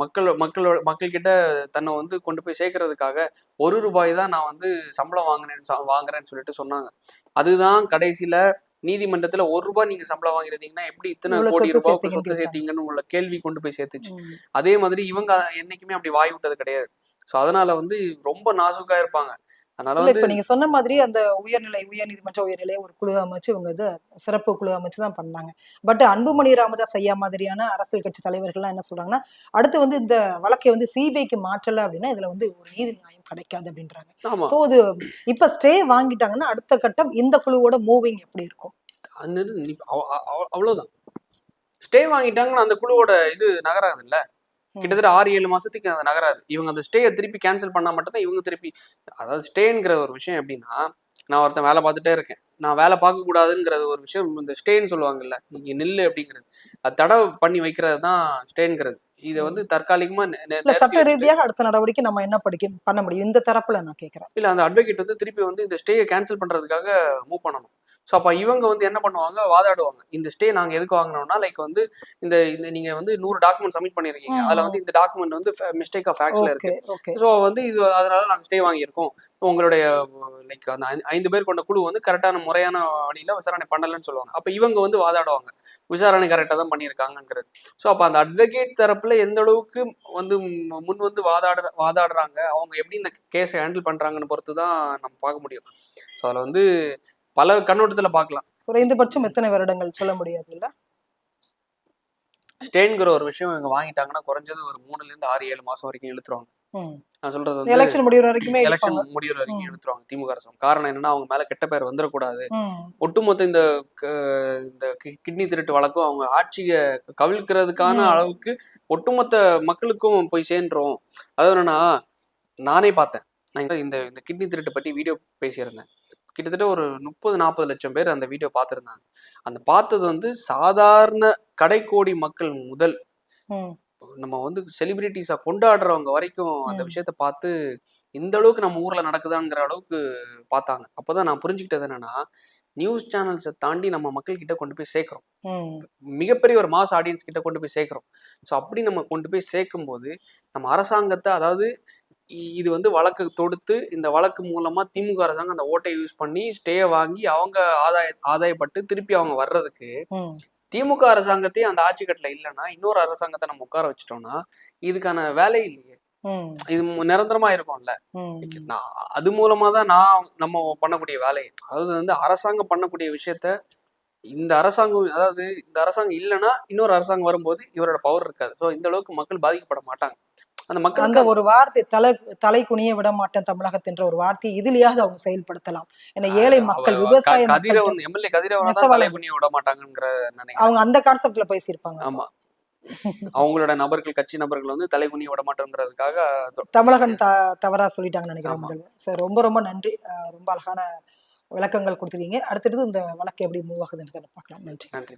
மக்கள் மக்களோட மக்கள்கிட்ட தன்னை வந்து கொண்டு போய் சேர்க்கறதுக்காக ஒரு ரூபாய் தான் நான் வந்து சம்பளம் வாங்கினேன் வாங்குறேன்னு சொல்லிட்டு சொன்னாங்க. அதுதான் கடைசியில நீதிமன்றத்துல ஒரு ரூபாய் நீங்க சம்பளம் வாங்கிருந்தீங்கன்னா எப்படி இத்தனை கோடி சொத்து ரூபாய் சேர்த்தீங்கன்னு சொத்து சேர்த்தீங்கன்னு உள்ள கேள்வி கொண்டு போய் சேர்த்துச்சு. அதே மாதிரி இவங்க என்னைக்குமே அப்படி வாய் விட்டது கிடையாது. சோ அதனால வந்து ரொம்ப நாசுக்கா இருப்பாங்க. அதனால வந்து இப்ப நீங்க சொன்ன மாதிரி அந்த உயர்நிலை உயர் நீதிமன்ற உயர்நிலை ஒரு குழு அமைச்சு இவங்க இது சிறப்பு குழு அமைச்சு தான் பண்ணாங்க. பட் அன்புமணி ராமதாஸ் ஐயா மாதிரியான அரசியல் கட்சி தலைவர்கள்லாம் என்ன சொல்றாங்கன்னா அடுத்து வந்து இந்த வழக்கை வந்து சிபிஐக்கு மாற்றல அப்படின்னா இதுல வந்து ஒரு நீதி நியாயம் கிடைக்காது அப்படின்றாங்க. சோ இது இப்ப ஸ்டே வாங்கிட்டாங்கன்னா அடுத்த கட்டம் இந்த குழுவோட மூவிங் எப்படி இருக்கும்? அவ்வளவுதான். ஸ்டே வாங்கிட்டாங்கன்னா அந்த குழுவோட இது நகராது இல்ல ம். கிட்டத்தட்ட ஆறு ஏழு மாசத்துக்கு அது நகராது இவங்க அந்த ஸ்டேயை திருப்பி கேன்சல் பண்ணா மட்டும்தான் இவங்க திருப்பி அதாவது ஸ்டேங்கிற ஒரு விஷயம் எப்படின்னா நான் ஒருத்தன் வேலை பார்த்துட்டே இருக்கேன். நான் வேலை பார்க்க கூடாதுங்கிறது ஒரு விஷயம் இந்த ஸ்டேன்னு சொல்லுவாங்கல்ல நீங்க நில்லு அப்படிங்கிறது. அது தடை பண்ணி வைக்கிறது தான் ஸ்டேங்கிறது இதை வந்து தற்காலிகமா சட்ட ரீதியாக அடுத்த நடவடிக்கை நம்ம என்ன படிக்க பண்ண முடியும்? இந்த தரப்புல நான் கேக்குறேன். இல்ல அந்த அட்வொகேட் வந்து திருப்பி வந்து இந்த ஸ்டேயை கேன்சல் பண்றதுக்காக மூவ் பண்ணணும். ஸோ அப்ப இவங்க வந்து என்ன பண்ணுவாங்க? வாதாடுவாங்க. இந்த ஸ்டே நாங்க எதுக்கு வாங்கினோம்னா லைக் வந்து இந்த இந்த நீங்க வந்து நூறு டாக்குமெண்ட் சப்மிட் பண்ணிருக்கீங்க. ம், அதுல. வந்து இந்த டாக்குமெண்ட் வந்து மிஸ்டேக் ஆஃப் ஃபேக்ஸ்ல இருக்கு. ஸோ வந்து இது அதனால நாங்க ஸ்டே வாங்கியிருக்கோம். உங்களுடைய லைக் அந்த ஐந்து- பேர் கொண்ட குழு வந்து கரெக்டான முறையான வழியில விசாரணை பண்ணலன்னு சொல்லுவாங்க. அப்ப இவங்க வந்து வாதாடுவாங்க. விசாரணை கரெக்டா தான் பண்ணியிருக்காங்கங்கிறது. ஸோ அப்ப அந்த அட்வொகேட் தரப்புல எந்த அளவுக்கு வந்து முன் வந்து வாதாடுற வாதாடுறாங்க? அவங்க எப்படி இந்த கேஸை ஹேண்டில் பண்றாங்கன்னு பொறுத்து தான் நம்ம பார்க்க முடியும். ஸோ அதுல வந்து பல கண்ணோட்டத்துல பார்க்கலாம் குறைந்தபட்சம் எத்தனை வருடங்கள் சொல்ல முடியாது இல்ல ஸ்டேங்கிற ஒரு விஷயம் இவங்க வாங்கிட்டாங்கன்னா குறைஞ்சது ஒரு மூணுல இருந்து ஆறு ஏழு மாசம் வரைக்கும் இழுத்துருவாங்க. நான் சொல்றது வந்து எலெக்ஷன் முடிவுற வரைக்குமே எலெக்ஷன். முடிகிற வரைக்கும் ம். இழுத்துருவாங்க திமுக அரசு. காரணம் என்னன்னா அவங்க மேல கெட்ட பேர் வந்துடக்கூடாது. ஒட்டுமொத்த இந்த இந்த கிட்னி திருட்டு வழக்கும் அவங்க ஆட்சியை கவிழ்க்கிறதுக்கான. அளவுக்கு ஒட்டுமொத்த மக்களுக்கும் போய் சேர்ந்துரும். அது என்னன்னா நானே பார்த்தேன். நான் இந்த- இந்த இந்த கிட்னி திருட்டு பற்றி வீடியோ பேசியிருந்தேன். கிட்டத்தட்ட ஒரு முப்பது நாற்பது லட்சம் பேர் அந்த வீடியோ பார்த்துருந்தாங்க. அந்த பார்த்தது வந்து சாதாரண கடைக்கோடி மக்கள் முதல். நம்ம வந்து செலிபிரிட்டிஸா கொண்டாடுறவங்க வரைக்கும் அந்த. விஷயத்த பார்த்து இந்த அளவுக்கு நம்ம ஊர்ல நடக்குதாங்கிற அளவுக்கு பார்த்தாங்க. அப்பதான் நான் புரிஞ்சுக்கிட்டது என்னன்னா நியூஸ் சேனல்ஸை தாண்டி நம்ம மக்கள் கிட்ட கொண்டு போய் சேர்க்கிறோம். மிகப்பெரிய ஒரு மாஸ் ஆடியன்ஸ் கிட்ட கொண்டு போய் சேர்க்கிறோம். ஸோ அப்படி நம்ம கொண்டு போய் சேர்க்கும் போது நம்ம அரசாங்கத்தை அதாவது இது வந்து வழக்கு தொடுத்து இந்த வழக்கு மூலமா திமுக அரசாங்கம் அந்த ஓட்டை யூஸ் பண்ணி ஸ்டே வாங்கி அவங்க ஆதாய ஆதாயப்பட்டு திருப்பி அவங்க வர்றதுக்கு. திமுக அரசாங்கத்தையும் அந்த ஆட்சி கட்டில இல்லைன்னா இன்னொரு அரசாங்கத்தை நம்ம உட்கார வச்சிட்டோம்னா இதுக்கான வேலை இல்லையே. இது நிரந்தரமா இருக்கும்ல. அது மூலமா தான் நான் நம்ம பண்ணக்கூடிய வேலை. அதாவது வந்து அரசாங்கம் பண்ணக்கூடிய விஷயத்த இந்த அரசாங்கம் அதாவது இந்த அரசாங்கம் இல்லைன்னா இன்னொரு அரசாங்கம் வரும்போது இவரோட பவர் இருக்காது. ஸோ இந்த அளவுக்கு மக்கள் பாதிக்கப்பட மாட்டாங்க. அந்த அந்த மக்களுக்கு ஒரு வார்த்தை தலை தலை குனிய விட மாட்டேன் தமிழகத்தின்ற ஒரு வார்த்தையை இதுலயாவது அவங்க செயல்படுத்தலாம். ஏன்னா ஏழை மக்கள் விவசாய மக்கள் அவங்க அந்த கான்செப்ட்ல பேசியிருப்பாங்க. ஆமா. அவங்களோட நபர்கள் கட்சி நபர்கள் வந்து தலைகுனிய விட மாட்டோங்கிறதுக்காக தமிழகம் த தவறா சொல்லிட்டாங்கன்னு நினைக்கிறேன் சார் ரொம்ப ரொம்ப நன்றி. ரொம்ப அழகான விளக்கங்கள் கொடுத்துருக்கீங்க. அடுத்தது இந்த வழக்கு எப்படி மூவ் ஆகுதுன்னு பார்க்கலாம். நன்றி. நன்றி.